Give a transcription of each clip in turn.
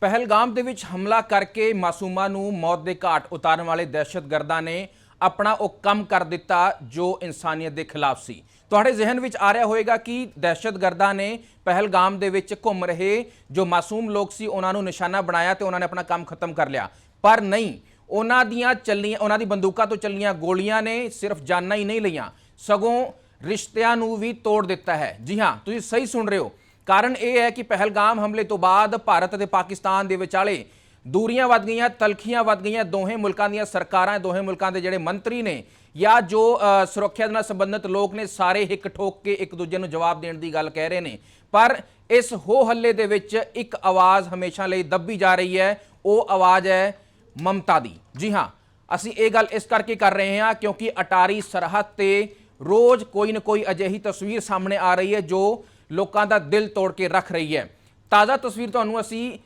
ਪਹਿਲਗਾਮ ਦੇ ਵਿੱਚ ਹਮਲਾ ਕਰਕੇ ਮਾਸੂਮਾਂ ਨੂੰ ਮੌਤ ਦੇ ਘਾਟ ਉਤਾਰਨ ਵਾਲੇ ਦਹਿਸ਼ਤਗਰਦਾਂ ਨੇ ਆਪਣਾ ਉਹ ਕੰਮ ਕਰ ਦਿੱਤਾ ਜੋ ਇਨਸਾਨੀਅਤ ਦੇ ਖਿਲਾਫ ਸੀ। ਤੁਹਾਡੇ ਜ਼ਿਹਨ ਵਿੱਚ ਆ ਰਿਹਾ ਹੋਵੇਗਾ ਕਿ ਦਹਿਸ਼ਤਗਰਦਾਂ ਨੇ ਪਹਿਲਗਾਮ ਦੇ ਵਿੱਚ ਘੁੰਮ ਰਹੇ ਜੋ ਮਾਸੂਮ ਲੋਕ ਸੀ, ਉਹਨਾਂ ਨੂੰ ਨਿਸ਼ਾਨਾ ਬਣਾਇਆ ਤੇ ਉਹਨਾਂ ਨੇ ਆਪਣਾ ਕੰਮ ਖਤਮ ਕਰ ਲਿਆ। ਪਰ ਨਹੀਂ, ਉਹਨਾਂ ਦੀਆਂ ਚੱਲੀਆਂ, ਉਹਨਾਂ ਦੀ ਬੰਦੂਕਾਂ ਤੋਂ ਚੱਲੀਆਂ ਗੋਲੀਆਂ ਨੇ ਸਿਰਫ ਜਾਨਾਂ ਹੀ ਨਹੀਂ ਲਈਆਂ। ਸਗੋਂ ਰਿਸ਼ਤਿਆਂ ਨੂੰ ਵੀ ਤੋੜ ਦਿੱਤਾ ਹੈ। ਜੀ ਹਾਂ, ਤੁਸੀਂ ਸਹੀ ਸੁਣ ਰਹੇ ਹੋ। ਕਾਰਨ ਇਹ ਹੈ ਕਿ ਪਹਿਲਗਾਮ ਹਮਲੇ ਤੋਂ ਬਾਅਦ ਭਾਰਤ ਅਤੇ ਪਾਕਿਸਤਾਨ ਦੇ ਵਿਚਾਲੇ ਦੂਰੀਆਂ ਵੱਧ ਗਈਆਂ, ਤਲਖੀਆਂ ਵੱਧ ਗਈਆਂ। ਦੋਹੇ ਮੁਲਕਾਂ ਦੀਆਂ ਸਰਕਾਰਾਂ, ਦੋਹੇ ਮੁਲਕਾਂ ਦੇ ਜਿਹੜੇ ਮੰਤਰੀ ਨੇ ਜਾਂ ਜੋ ਸੁਰੱਖਿਆ ਦੇ ਨਾਲ ਸੰਬੰਧਿਤ ਲੋਕ ਨੇ, ਸਾਰੇ ਹਿੱਕ ਠੋਕ ਕੇ ਇੱਕ ਦੂਜੇ ਨੂੰ ਜਵਾਬ ਦੇਣ ਦੀ ਗੱਲ ਕਹਿ ਰਹੇ ਨੇ। ਪਰ ਇਸ ਹੋ ਹੱਲੇ ਦੇ ਵਿੱਚ ਇੱਕ ਆਵਾਜ਼ ਹਮੇਸ਼ਾ ਲਈ ਦੱਬੀ ਜਾ ਰਹੀ ਹੈ। ਉਹ ਆਵਾਜ਼ ਹੈ ਮਮਤਾ ਦੀ। ਜੀ ਹਾਂ, ਅਸੀਂ ਇਹ ਗੱਲ ਇਸ ਕਰਕੇ ਕਰ ਰਹੇ ਹਾਂ ਕਿਉਂਕਿ ਅਟਾਰੀ ਸਰਹੱਦ ਤੇ ਰੋਜ਼ ਕੋਈ ਨਾ ਕੋਈ ਅਜਿਹੀ ਤਸਵੀਰ ਸਾਹਮਣੇ ਆ ਰਹੀ ਹੈ ਜੋ ਲੋਕਾਂ ਦਾ ਦਿਲ ਤੋੜ ਕੇ ਰੱਖ ਰਹੀ ਹੈ। ਤਾਜ਼ਾ ਤਸਵੀਰ ਤੁਹਾਨੂੰ ਅਸੀਂ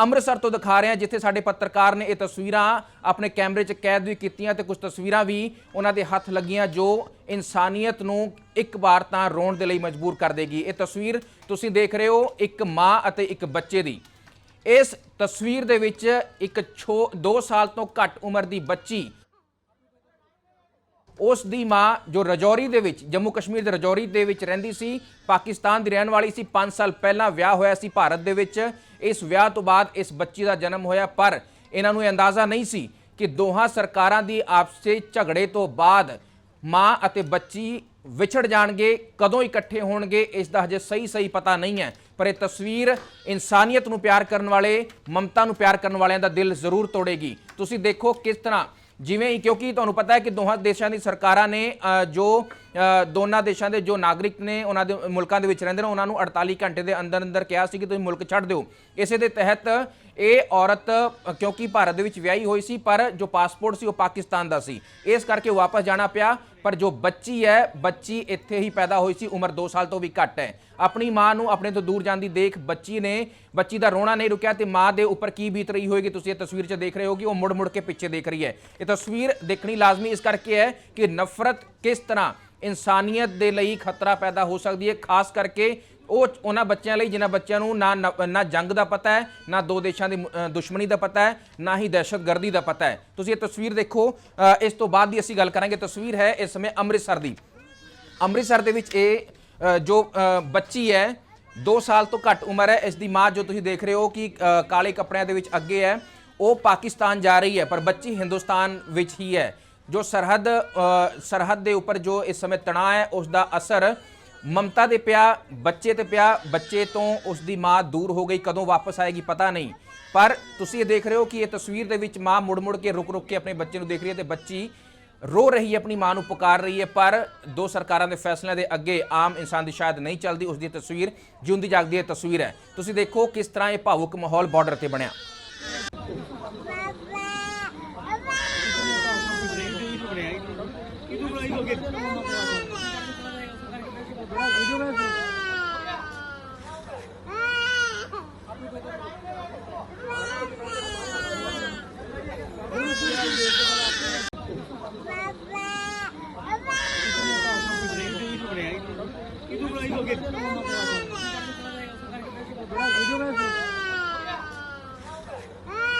ਅੰਮ੍ਰਿਤਸਰ ਤੋਂ ਦਿਖਾ ਰਹੇ ਹਾਂ, ਜਿੱਥੇ ਸਾਡੇ ਪੱਤਰਕਾਰ ਨੇ ਇਹ ਤਸਵੀਰਾਂ ਆਪਣੇ ਕੈਮਰੇ 'ਚ ਕੈਦ ਵੀ ਕੀਤੀਆਂ ਤੇ ਕੁਝ ਤਸਵੀਰਾਂ ਵੀ ਉਹਨਾਂ ਦੇ ਹੱਥ ਲੱਗੀਆਂ, ਜੋ ਇਨਸਾਨੀਅਤ ਨੂੰ ਇੱਕ ਵਾਰ ਤਾਂ ਰੋਣ ਦੇ ਲਈ ਮਜਬੂਰ ਕਰ ਦੇਗੀ। ਇਹ ਤਸਵੀਰ ਤੁਸੀਂ ਦੇਖ ਰਹੇ ਹੋ, ਇੱਕ ਮਾਂ ਅਤੇ ਇੱਕ ਬੱਚੇ ਦੀ। ਇਸ ਤਸਵੀਰ ਦੇ ਵਿੱਚ ਇੱਕ 2 ਸਾਲ ਤੋਂ ਘੱਟ ਉਮਰ ਦੀ ਬੱਚੀ ਉਸ ਦੀ ਮਾਂ ਜੋ ਰਜੌਰੀ ਦੇ ਵਿੱਚ, ਜੰਮੂ ਕਸ਼ਮੀਰ ਦੇ ਰਜੌਰੀ ਦੇ ਵਿੱਚ ਰਹਿੰਦੀ ਸੀ, ਪਾਕਿਸਤਾਨ ਦੀ ਰਹਿਣ ਵਾਲੀ ਸੀ 5 ਸਾਲ ਪਹਿਲਾਂ ਵਿਆਹ ਹੋਇਆ ਸੀ ਭਾਰਤ ਦੇ ਵਿੱਚ। ਇਸ ਵਿਆਹ ਤੋਂ ਬਾਅਦ ਇਸ ਬੱਚੀ ਦਾ ਜਨਮ ਹੋਇਆ, ਪਰ ਇਹਨਾਂ ਨੂੰ ਇਹ ਅੰਦਾਜ਼ਾ ਨਹੀਂ ਸੀ ਕਿ ਦੋਹਾਂ ਸਰਕਾਰਾਂ ਦੀ ਆਪਸੇ ਝਗੜੇ ਤੋਂ ਬਾਅਦ ਮਾਂ ਅਤੇ ਬੱਚੀ ਵਿਛੜ ਜਾਣਗੇ, ਕਦੋਂ ਇਕੱਠੇ ਹੋਣਗੇ, ਇਸ ਦਾ ਹਜੇ ਸਹੀ ਸਹੀ ਪਤਾ ਨਹੀਂ ਹੈ। ਪਰ ਇਹ ਤਸਵੀਰ ਇਨਸਾਨੀਅਤ ਨੂੰ ਪਿਆਰ ਕਰਨ ਵਾਲੇ, ਮਮਤਾ ਨੂੰ ਪਿਆਰ ਕਰਨ ਵਾਲਿਆਂ ਦਾ ਦਿਲ ਜ਼ਰੂਰ ਤੋੜੇਗੀ। ਤੁਸੀਂ ਦੇਖੋ ਕਿਸ ਤਰ੍ਹਾਂ ਜਿਵੇਂ ਹੀ ਕਿਉਂਕਿ ਤੁਹਾਨੂੰ ਪਤਾ ਹੈ ਕਿ ਦੋਹਾਂ ਦੇਸ਼ਾਂ ਦੀ ਸਰਕਾਰਾਂ ਨੇ ਜੋ ਦੋਨਾਂ ਦੇਸ਼ਾਂ ਦੇ ਜੋ ਨਾਗਰਿਕ ਨੇ ਉਹਨਾਂ ਦੇ ਮੁਲਕਾਂ ਦੇ ਵਿੱਚ ਰਹਿੰਦੇ ਨੇ, ਉਹਨਾਂ ਨੂੰ 48 ਘੰਟੇ ਦੇ ਅੰਦਰ ਅੰਦਰ ਕਿਹਾ ਸੀ ਕਿ ਤੁਸੀਂ ਮੁਲਕ ਛੱਡ ਦਿਓ। ਇਸੇ ਦੇ ਤਹਿਤ ਇਹ ਔਰਤ ਕਿਉਂਕਿ ਭਾਰਤ ਦੇ ਵਿੱਚ ਵਿਆਹੀ ਹੋਈ ਸੀ, ਪਰ ਜੋ ਪਾਸਪੋਰਟ ਸੀ ਉਹ ਪਾਕਿਸਤਾਨ ਦਾ ਸੀ। ਇਸ ਕਰਕੇ ਵਾਪਸ ਜਾਣਾ ਪਿਆ, ਪਰ ਜੋ ਬੱਚੀ ਹੈ, ਬੱਚੀ ਇੱਥੇ ਹੀ ਪੈਦਾ ਹੋਈ ਸੀ, ਉਮਰ 2 ਸਾਲ ਤੋਂ ਵੀ ਘੱਟ ਹੈ। ਆਪਣੀ ਮਾਂ ਨੂੰ ਆਪਣੇ ਤੋਂ ਦੂਰ ਜਾਂਦੀ ਦੇਖ ਬੱਚੀ ਨੇ, ਬੱਚੀ ਦਾ ਰੋਣਾ ਨਹੀਂ ਰੁਕਿਆ ਤੇ ਮਾਂ ਦੇ ਉੱਪਰ ਕੀ ਬੀਤ ਰਹੀ ਹੋਏਗੀ, ਤੁਸੀਂ ਇਹ ਤਸਵੀਰ 'ਚ ਦੇਖ ਰਹੇ ਹੋ ਕਿ ਉਹ ਮੁੜ ਮੁੜ ਕੇ ਪਿੱਛੇ ਦੇਖ ਰਹੀ ਹੈ। ਇਹ ਤਸਵੀਰ ਦੇਖਣੀ ਲਾਜ਼ਮੀ ਇਸ ਕਰਕੇ ਹੈ ਕਿ ਨਫ਼ਰਤ ਕਿਸ ਤਰ੍ਹਾਂ ਇਨਸਾਨੀਅਤ ਦੇ ਲਈ ਖਤਰਾ ਪੈਦਾ ਹੋ ਸਕਦੀ ਹੈ, ਖਾਸ ਕਰਕੇ ਉਹ ਉਹਨਾਂ ਬੱਚਿਆਂ ਲਈ ਜਿਨ੍ਹਾਂ ਬੱਚਿਆਂ ਨੂੰ ਨਾ ਨਾ- ਨਾ ਜੰਗ ਦਾ ਪਤਾ ਹੈ, ਨਾ ਦੋ ਦੇਸ਼ਾਂ ਦੀ ਦੁਸ਼ਮਣੀ ਦਾ ਪਤਾ ਹੈ, ਨਾ ਹੀ ਦਹਿਸ਼ਤਗਰਦੀ ਦਾ ਪਤਾ ਹੈ। ਤੁਸੀਂ ਇਹ ਤਸਵੀਰ ਦੇਖੋ ਇਸ ਤੋਂ ਬਾਅਦ ਦੀ ਅਸੀਂ ਗੱਲ ਕਰਾਂਗੇ। ਤਸਵੀਰ ਹੈ ਇਸ ਸਮੇਂ ਅੰਮ੍ਰਿਤਸਰ ਦੀ। ਅੰਮ੍ਰਿਤਸਰ ਦੇ ਵਿੱਚ ਇਹ ਜੋ ਬੱਚੀ ਹੈ 2 ਸਾਲ ਤੋਂ ਘੱਟ ਉਮਰ ਹੈ। ਇਸ ਦੀ ਮਾਂ ਜੋ ਤੁਸੀਂ ਦੇਖ ਰਹੇ ਹੋ ਕਿ ਕਾਲੇ ਕੱਪੜਿਆਂ ਦੇ ਵਿੱਚ ਅੱਗੇ ਹੈ। ਉਹ ਪਾਕਿਸਤਾਨ ਜਾ ਰਹੀ ਹੈ, ਪਰ ਬੱਚੀ ਹਿੰਦੁਸਤਾਨ ਵਿੱਚ ਹੀ ਹੈ। ਜੋ ਸਰਹੱਦ ਸਰਹੱਦ ਦੇ ਉੱਪਰ ਜੋ ਇਸ ਸਮੇਂ ਤਣਾਅ ਹੈ ਉਸ ਦਾ ਅਸਰ ਮਮਤਾ ਦੇ ਪਿਆ, ਬੱਚੇ ਤੇ ਪਿਆ। ਬੱਚੇ ਤੋਂ ਉਸ ਦੀ ਮਾਂ ਦੂਰ ਹੋ ਗਈ, ਕਦੋਂ ਵਾਪਸ ਆਏਗੀ ਪਤਾ ਨਹੀਂ। ਪਰ ਤੁਸੀਂ ਇਹ ਦੇਖ ਰਹੇ ਹੋ ਕਿ ਇਹ ਤਸਵੀਰ ਦੇ ਵਿੱਚ ਮਾਂ ਮੁੜ-ਮੁੜ ਕੇ ਰੁਕ-ਰੁਕ ਕੇ ਆਪਣੇ ਬੱਚੇ ਨੂੰ ਦੇਖ ਰਹੀ ਹੈ ਤੇ ਬੱਚੀ ਰੋ ਰਹੀ ਹੈ, ਆਪਣੀ ਮਾਂ ਨੂੰ ਪੁਕਾਰ ਰਹੀ ਹੈ। ਪਰ ਦੋ ਸਰਕਾਰਾਂ ਦੇ ਫੈਸਲਿਆਂ ਦੇ ਅੱਗੇ ਆਮ ਇਨਸਾਨ ਦੀ ਸ਼ਾਇਦ ਨਹੀਂ ਚੱਲਦੀ ਉਸ ਦੀ ਤਸਵੀਰ ਜਿਉਂਦੀ ਜਾਗਦੀ ਹੈ, ਤਸਵੀਰ ਹੈ। ਤੁਸੀਂ ਦੇਖੋ ਕਿਸ ਤਰ੍ਹਾਂ ਇਹ ਭਾਵੁਕ ਮਾਹੌਲ ਬਾਰਡਰ ਤੇ ਬਣਿਆ।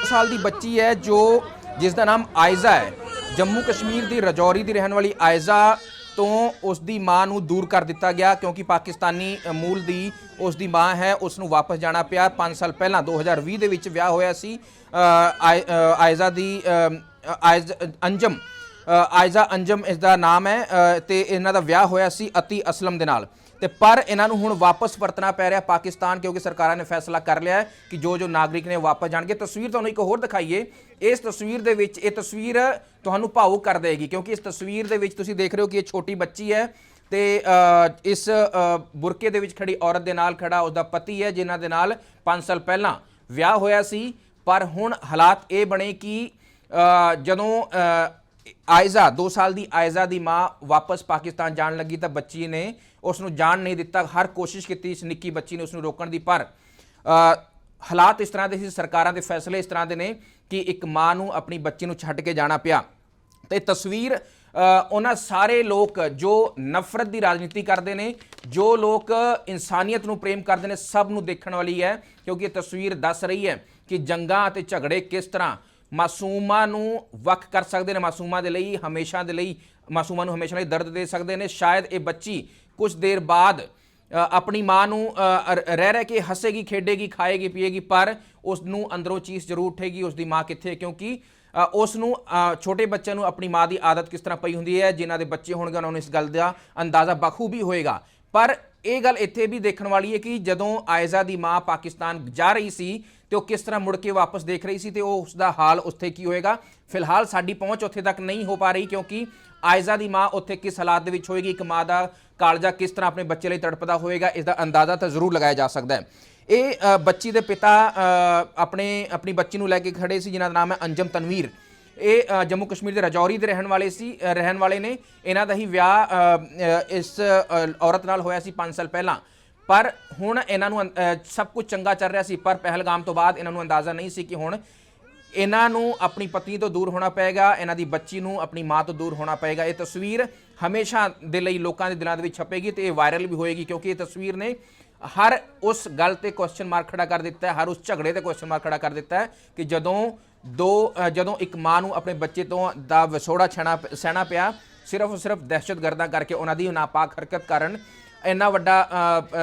ਸਾਲ ਦੀ ਬੱਚੀ ਹੈ ਜੋ ਜਿਸ ਦਾ ਨਾਮ ਆਇਜ਼ਾ ਹੈ। ਜੰਮੂ ਕਸ਼ਮੀਰ ਦੀ ਰਜੌਰੀ ਦੀ ਰਹਿਣ ਵਾਲੀ ਆਇਜ਼ਾ ਤੋਂ ਉਸ ਦੀ ਮਾਂ ਨੂੰ ਦੂਰ ਕਰ ਦਿੱਤਾ ਗਿਆ ਕਿਉਂਕਿ ਪਾਕਿਸਤਾਨੀ ਮੂਲ ਦੀ ਉਸ ਦੀ ਮਾਂ ਹੈ ਉਸ ਨੂੰ ਵਾਪਸ ਜਾਣਾ ਪਿਆ। 5 ਸਾਲ ਪਹਿਲਾਂ 2020 ਦੇ ਵਿੱਚ ਵਿਆਹ ਹੋਇਆ ਸੀ। ਅ, ਆਇਜ਼ਾ ਦੀ ਆਇਜ਼ ਅੰਜਮ ਆਇਜ਼ਾ ਅੰਜਮ ਇਸ ਦਾ ਨਾਮ ਹੈ ਅ, ਤੇ ਇਹਨਾਂ ਦਾ ਵਿਆਹ ਹੋਇਆ ਸੀ ਅਤੀ ਅਸਲਮ ਦੇ ਨਾਲ। ਤੇ ਪਰ ਇਹਨਾਂ ਨੂੰ ਹੁਣ ਵਾਪਸ ਪਰਤਣਾ ਪੈ ਰਿਹਾ ਪਾਕਿਸਤਾਨ, ਕਿਉਂਕਿ ਸਰਕਾਰਾਂ ਨੇ ਫੈਸਲਾ ਕਰ ਲਿਆ ਹੈ ਕਿ ਜੋ ਜੋ ਨਾਗਰਿਕ ਨੇ ਵਾਪਸ ਜਾਣਗੇ। ਤਸਵੀਰ ਤੁਹਾਨੂੰ ਇੱਕ ਹੋਰ ਦਿਖਾਈਏ। ਇਸ ਤਸਵੀਰ ਦੇ ਵਿੱਚ, ਇਹ ਤਸਵੀਰ ਤੁਹਾਨੂੰ ਭਾਵੁਕ ਕਰ ਦੇਗੀ, ਕਿਉਂਕਿ ਇਸ ਤਸਵੀਰ ਦੇ ਵਿੱਚ ਤੁਸੀਂ ਦੇਖ ਰਹੇ ਹੋ ਕਿ ਇਹ ਛੋਟੀ ਬੱਚੀ ਹੈ ਤੇ ਇਸ ਬੁਰਕੇ ਦੇ ਵਿੱਚ ਖੜੀ ਔਰਤ ਦੇ ਨਾਲ ਖੜਾ ਉਹਦਾ ਪਤੀ ਹੈ, ਜਿਨ੍ਹਾਂ ਦੇ ਨਾਲ 5 ਸਾਲ ਪਹਿਲਾਂ ਵਿਆਹ ਹੋਇਆ ਸੀ। ਪਰ ਹੁਣ ਹਾਲਾਤ ਇਹ ਬਣੇ ਕਿ ਜਦੋਂ ਆਇਜ਼ਾ 2 ਸਾਲ ਦੀ ਆਇਜ਼ਾ ਦੀ ਮਾਂ ਵਾਪਸ ਪਾਕਿਸਤਾਨ ਜਾਣ ਲੱਗੀ ਤਾਂ ਬੱਚੀ ਨੇ ਉਸ ਨੂੰ ਜਾਣ ਨਹੀਂ ਦਿੱਤਾ, ਹਰ ਕੋਸ਼ਿਸ਼ ਕੀਤੀ ਇਸ ਨਿੱਕੀ ਬੱਚੀ ਨੇ ਉਸ ਨੂੰ ਰੋਕਣ ਦੀ, ਪਰ ਹਾਲਾਤ ਇਸ ਤਰ੍ਹਾਂ ਦੇ ਸੀ, ਸਰਕਾਰਾਂ ਦੇ ਫੈਸਲੇ ਇਸ ਤਰ੍ਹਾਂ ਦੇ ਨੇ ਕਿ ਇੱਕ ਮਾਂ ਨੂੰ ਆਪਣੀ ਬੱਚੀ ਨੂੰ ਛੱਡ ਕੇ ਜਾਣਾ ਪਿਆ। ਤੇ ਤਸਵੀਰ ਉਹਨਾਂ ਸਾਰੇ ਲੋਕ ਜੋ ਨਫ਼ਰਤ ਦੀ ਰਾਜਨੀਤੀ ਕਰਦੇ ਨੇ, ਜੋ ਲੋਕ ਇਨਸਾਨੀਅਤ ਨੂੰ ਪ੍ਰੇਮ ਕਰਦੇ ਨੇ, ਸਭ ਨੂੰ ਦੇਖਣ ਵਾਲੀ ਹੈ, ਕਿਉਂਕਿ ਇਹ ਤਸਵੀਰ ਦੱਸ ਰਹੀ ਹੈ ਕਿ ਜੰਗਾਂ ਅਤੇ ਝਗੜੇ ਕਿਸ ਤਰ੍ਹਾਂ ਮਾਸੂਮਾਂ ਨੂੰ ਵੱਖ ਕਰ ਸਕਦੇ ਨੇ, ਮਾਸੂਮਾਂ ਦੇ ਲਈ ਹਮੇਸ਼ਾ ਦੇ ਲਈ, ਮਾਸੂਮਾਂ ਨੂੰ ਹਮੇਸ਼ਾ ਲਈ ਦਰਦ ਦੇ ਸਕਦੇ ਨੇ। ਸ਼ਾਇਦ ਇਹ ਬੱਚੀ ਕੁਝ ਦੇਰ ਬਾਅਦ ਆਪਣੀ ਮਾਂ ਨੂੰ ਰਹਿ ਰਹਿ ਕੇ ਹੱਸੇਗੀ, ਖੇਡੇਗੀ, ਖਾਏਗੀ, ਪੀਏਗੀ, ਪਰ ਉਸ ਨੂੰ ਅੰਦਰੋਂ ਚੀਜ਼ ਜ਼ਰੂਰ ਉੱਠੇਗੀ ਉਸ ਦੀ ਮਾਂ ਕਿੱਥੇ ਕਿਉਂਕਿ ਉਸ ਨੂੰ ਛੋਟੇ ਬੱਚਿਆਂ ਨੂੰ ਆਪਣੀ ਮਾਂ ਦੀ ਆਦਤ ਕਿਸ ਤਰ੍ਹਾਂ ਪਈ ਹੁੰਦੀ ਹੈ, ਜਿਨ੍ਹਾਂ ਦੇ ਬੱਚੇ ਹੋਣਗੇ, ਉਹਨਾਂ ਨੂੰ ਇਸ ਗੱਲ ਦਾ ਅੰਦਾਜ਼ਾ ਬਖੂਬੀ ਹੋਏਗਾ। ਪਰ ਇਹ ਗੱਲ ਇੱਥੇ ਵੀ ਦੇਖਣ ਵਾਲੀ ਹੈ ਕਿ ਜਦੋਂ ਆਇਜ਼ਾ ਦੀ ਮਾਂ ਪਾਕਿਸਤਾਨ ਜਾ ਰਹੀ ਸੀ ਤੇ ਉਹ ਕਿਸ ਤਰ੍ਹਾਂ ਮੁੜ ਕੇ ਵਾਪਸ ਦੇਖ ਰਹੀ ਸੀ ਤੇ ਉਹ ਉਸ ਦਾ ਹਾਲ ਉੱਥੇ ਕੀ ਹੋਏਗਾ, ਫਿਲਹਾਲ ਸਾਡੀ ਪਹੁੰਚ ਉੱਥੇ ਤੱਕ ਨਹੀਂ ਹੋ ਪਾ ਰਹੀ ਕਿਉਂਕਿ ਆਇਜ਼ਾ ਦੀ ਮਾਂ ਉੱਥੇ ਕਿਸ ਹਾਲਾਤ ਦੇ ਵਿੱਚ ਹੋਏਗੀ, ਇੱਕ ਮਾਂ ਦਾ ਕਾਲਜਾ ਕਿਸ ਤਰ੍ਹਾਂ ਆਪਣੇ ਬੱਚੇ ਲਈ ਤੜਪਦਾ ਹੋਵੇਗਾ ਇਸ ਦਾ ਅੰਦਾਜ਼ਾ ਤਾਂ ਜ਼ਰੂਰ ਲਗਾਇਆ ਜਾ ਸਕਦਾ ਹੈ। ਇਹ ਬੱਚੀ ਦੇ ਪਿਤਾ ਆਪਣੇ ਆਪਣੀ ਬੱਚੀ ਨੂੰ ਲੈ ਕੇ ਖੜੇ ਸੀ ਜਿਨ੍ਹਾਂ ਦਾ ਨਾਮ ਹੈ ਅੰਜਮ ਤਨਵੀਰ। ਇਹ ਜੰਮੂ ਕਸ਼ਮੀਰ ਦੇ ਰਜੌਰੀ ਦੇ ਰਹਿਣ ਵਾਲੇ ਸੀ ਰਹਿਣ ਵਾਲੇ ਨੇ। ਇਹਨਾਂ ਦਾ ਹੀ ਵਿਆਹ ਇਸ ਔਰਤ ਨਾਲ ਹੋਇਆ ਸੀ 5 ਸਾਲ ਪਹਿਲਾਂ। ਪਰ ਹੁਣ ਇਹਨਾਂ ਨੂੰ ਅ, ਸਭ ਕੁਝ ਚੰਗਾ ਚੱਲ ਰਿਹਾ ਸੀ ਪਰ ਪਹਿਲਗਾਮ ਤੋਂ ਬਾਅਦ ਇਹਨਾਂ ਨੂੰ ਅੰਦਾਜ਼ਾ ਨਹੀਂ ਸੀ ਕਿ ਹੁਣ ਇਹਨਾਂ ਨੂੰ ਆਪਣੀ ਪਤਨੀ ਤੋਂ ਦੂਰ ਹੋਣਾ ਪਏਗਾ, ਇਹਨਾਂ ਦੀ ਬੱਚੀ ਨੂੰ ਆਪਣੀ ਮਾਂ ਤੋਂ ਦੂਰ ਹੋਣਾ ਪਏਗਾ। ਇਹ ਤਸਵੀਰ ਹਮੇਸ਼ਾ ਦੇ ਲਈ ਲੋਕਾਂ ਦੇ ਦਿਲਾਂ ਦੇ ਵਿੱਚ ਛਪੇਗੀ ਤੇ ਇਹ ਵਾਇਰਲ ਵੀ ਹੋਏਗੀ ਕਿਉਂਕਿ ਇਹ ਤਸਵੀਰ ਨੇ ਹਰ ਉਸ ਗੱਲ ਤੇ ਕੁਐਸਚਨ ਮਾਰਕ ਖੜਾ ਕਰ ਦਿੱਤਾ ਹੈ, ਹਰ ਉਸ ਝਗੜੇ ਤੇ ਕੁਐਸਚਨ ਮਾਰਕ ਖੜਾ ਕਰ ਦਿੱਤਾ ਹੈ ਕਿ ਜਦੋਂ ਦੋ ਜਦੋਂ ਇੱਕ ਮਾਂ ਨੂੰ ਆਪਣੇ ਬੱਚੇ ਤੋਂ ਦਾ ਵਿਛੋੜਾ ਛਣਾ ਸਹਿਣਾ ਪਿਆ, ਸਿਰਫ ਸਿਰਫ ਦਹਿਸ਼ਤਗਰਦਾਂ ਕਰਕੇ ਉਹਨਾਂ ਦੀ ਨਾਪਾਕ ਹਰਕਤ ਕਾਰਨ ਇੰਨਾ ਵੱਡਾ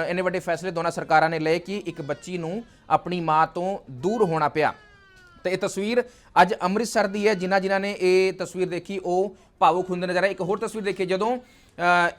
ਇੰਨੇ ਵੱਡੇ ਫੈਸਲੇ ਦੋਨਾਂ ਸਰਕਾਰਾਂ ਨੇ ਲਏ ਕਿ ਇੱਕ ਬੱਚੀ ਨੂੰ ਆਪਣੀ ਮਾਂ ਤੋਂ ਦੂਰ ਹੋਣਾ ਪਿਆ। ਤੇ ਇਹ ਤਸਵੀਰ ਅੱਜ ਅੰਮ੍ਰਿਤਸਰ ਦੀ ਹੈ। ਜਿਨ੍ਹਾਂ ਜਿਨ੍ਹਾਂ ਨੇ ਇਹ ਤਸਵੀਰ ਦੇਖੀ, ਉਹ ਭਾਵੁਕ ਹੁੰਦੇ ਨਜ਼ਰ ਆਏ। ਇੱਕ ਹੋਰ ਤਸਵੀਰ ਦੇਖੀ, ਜਦੋਂ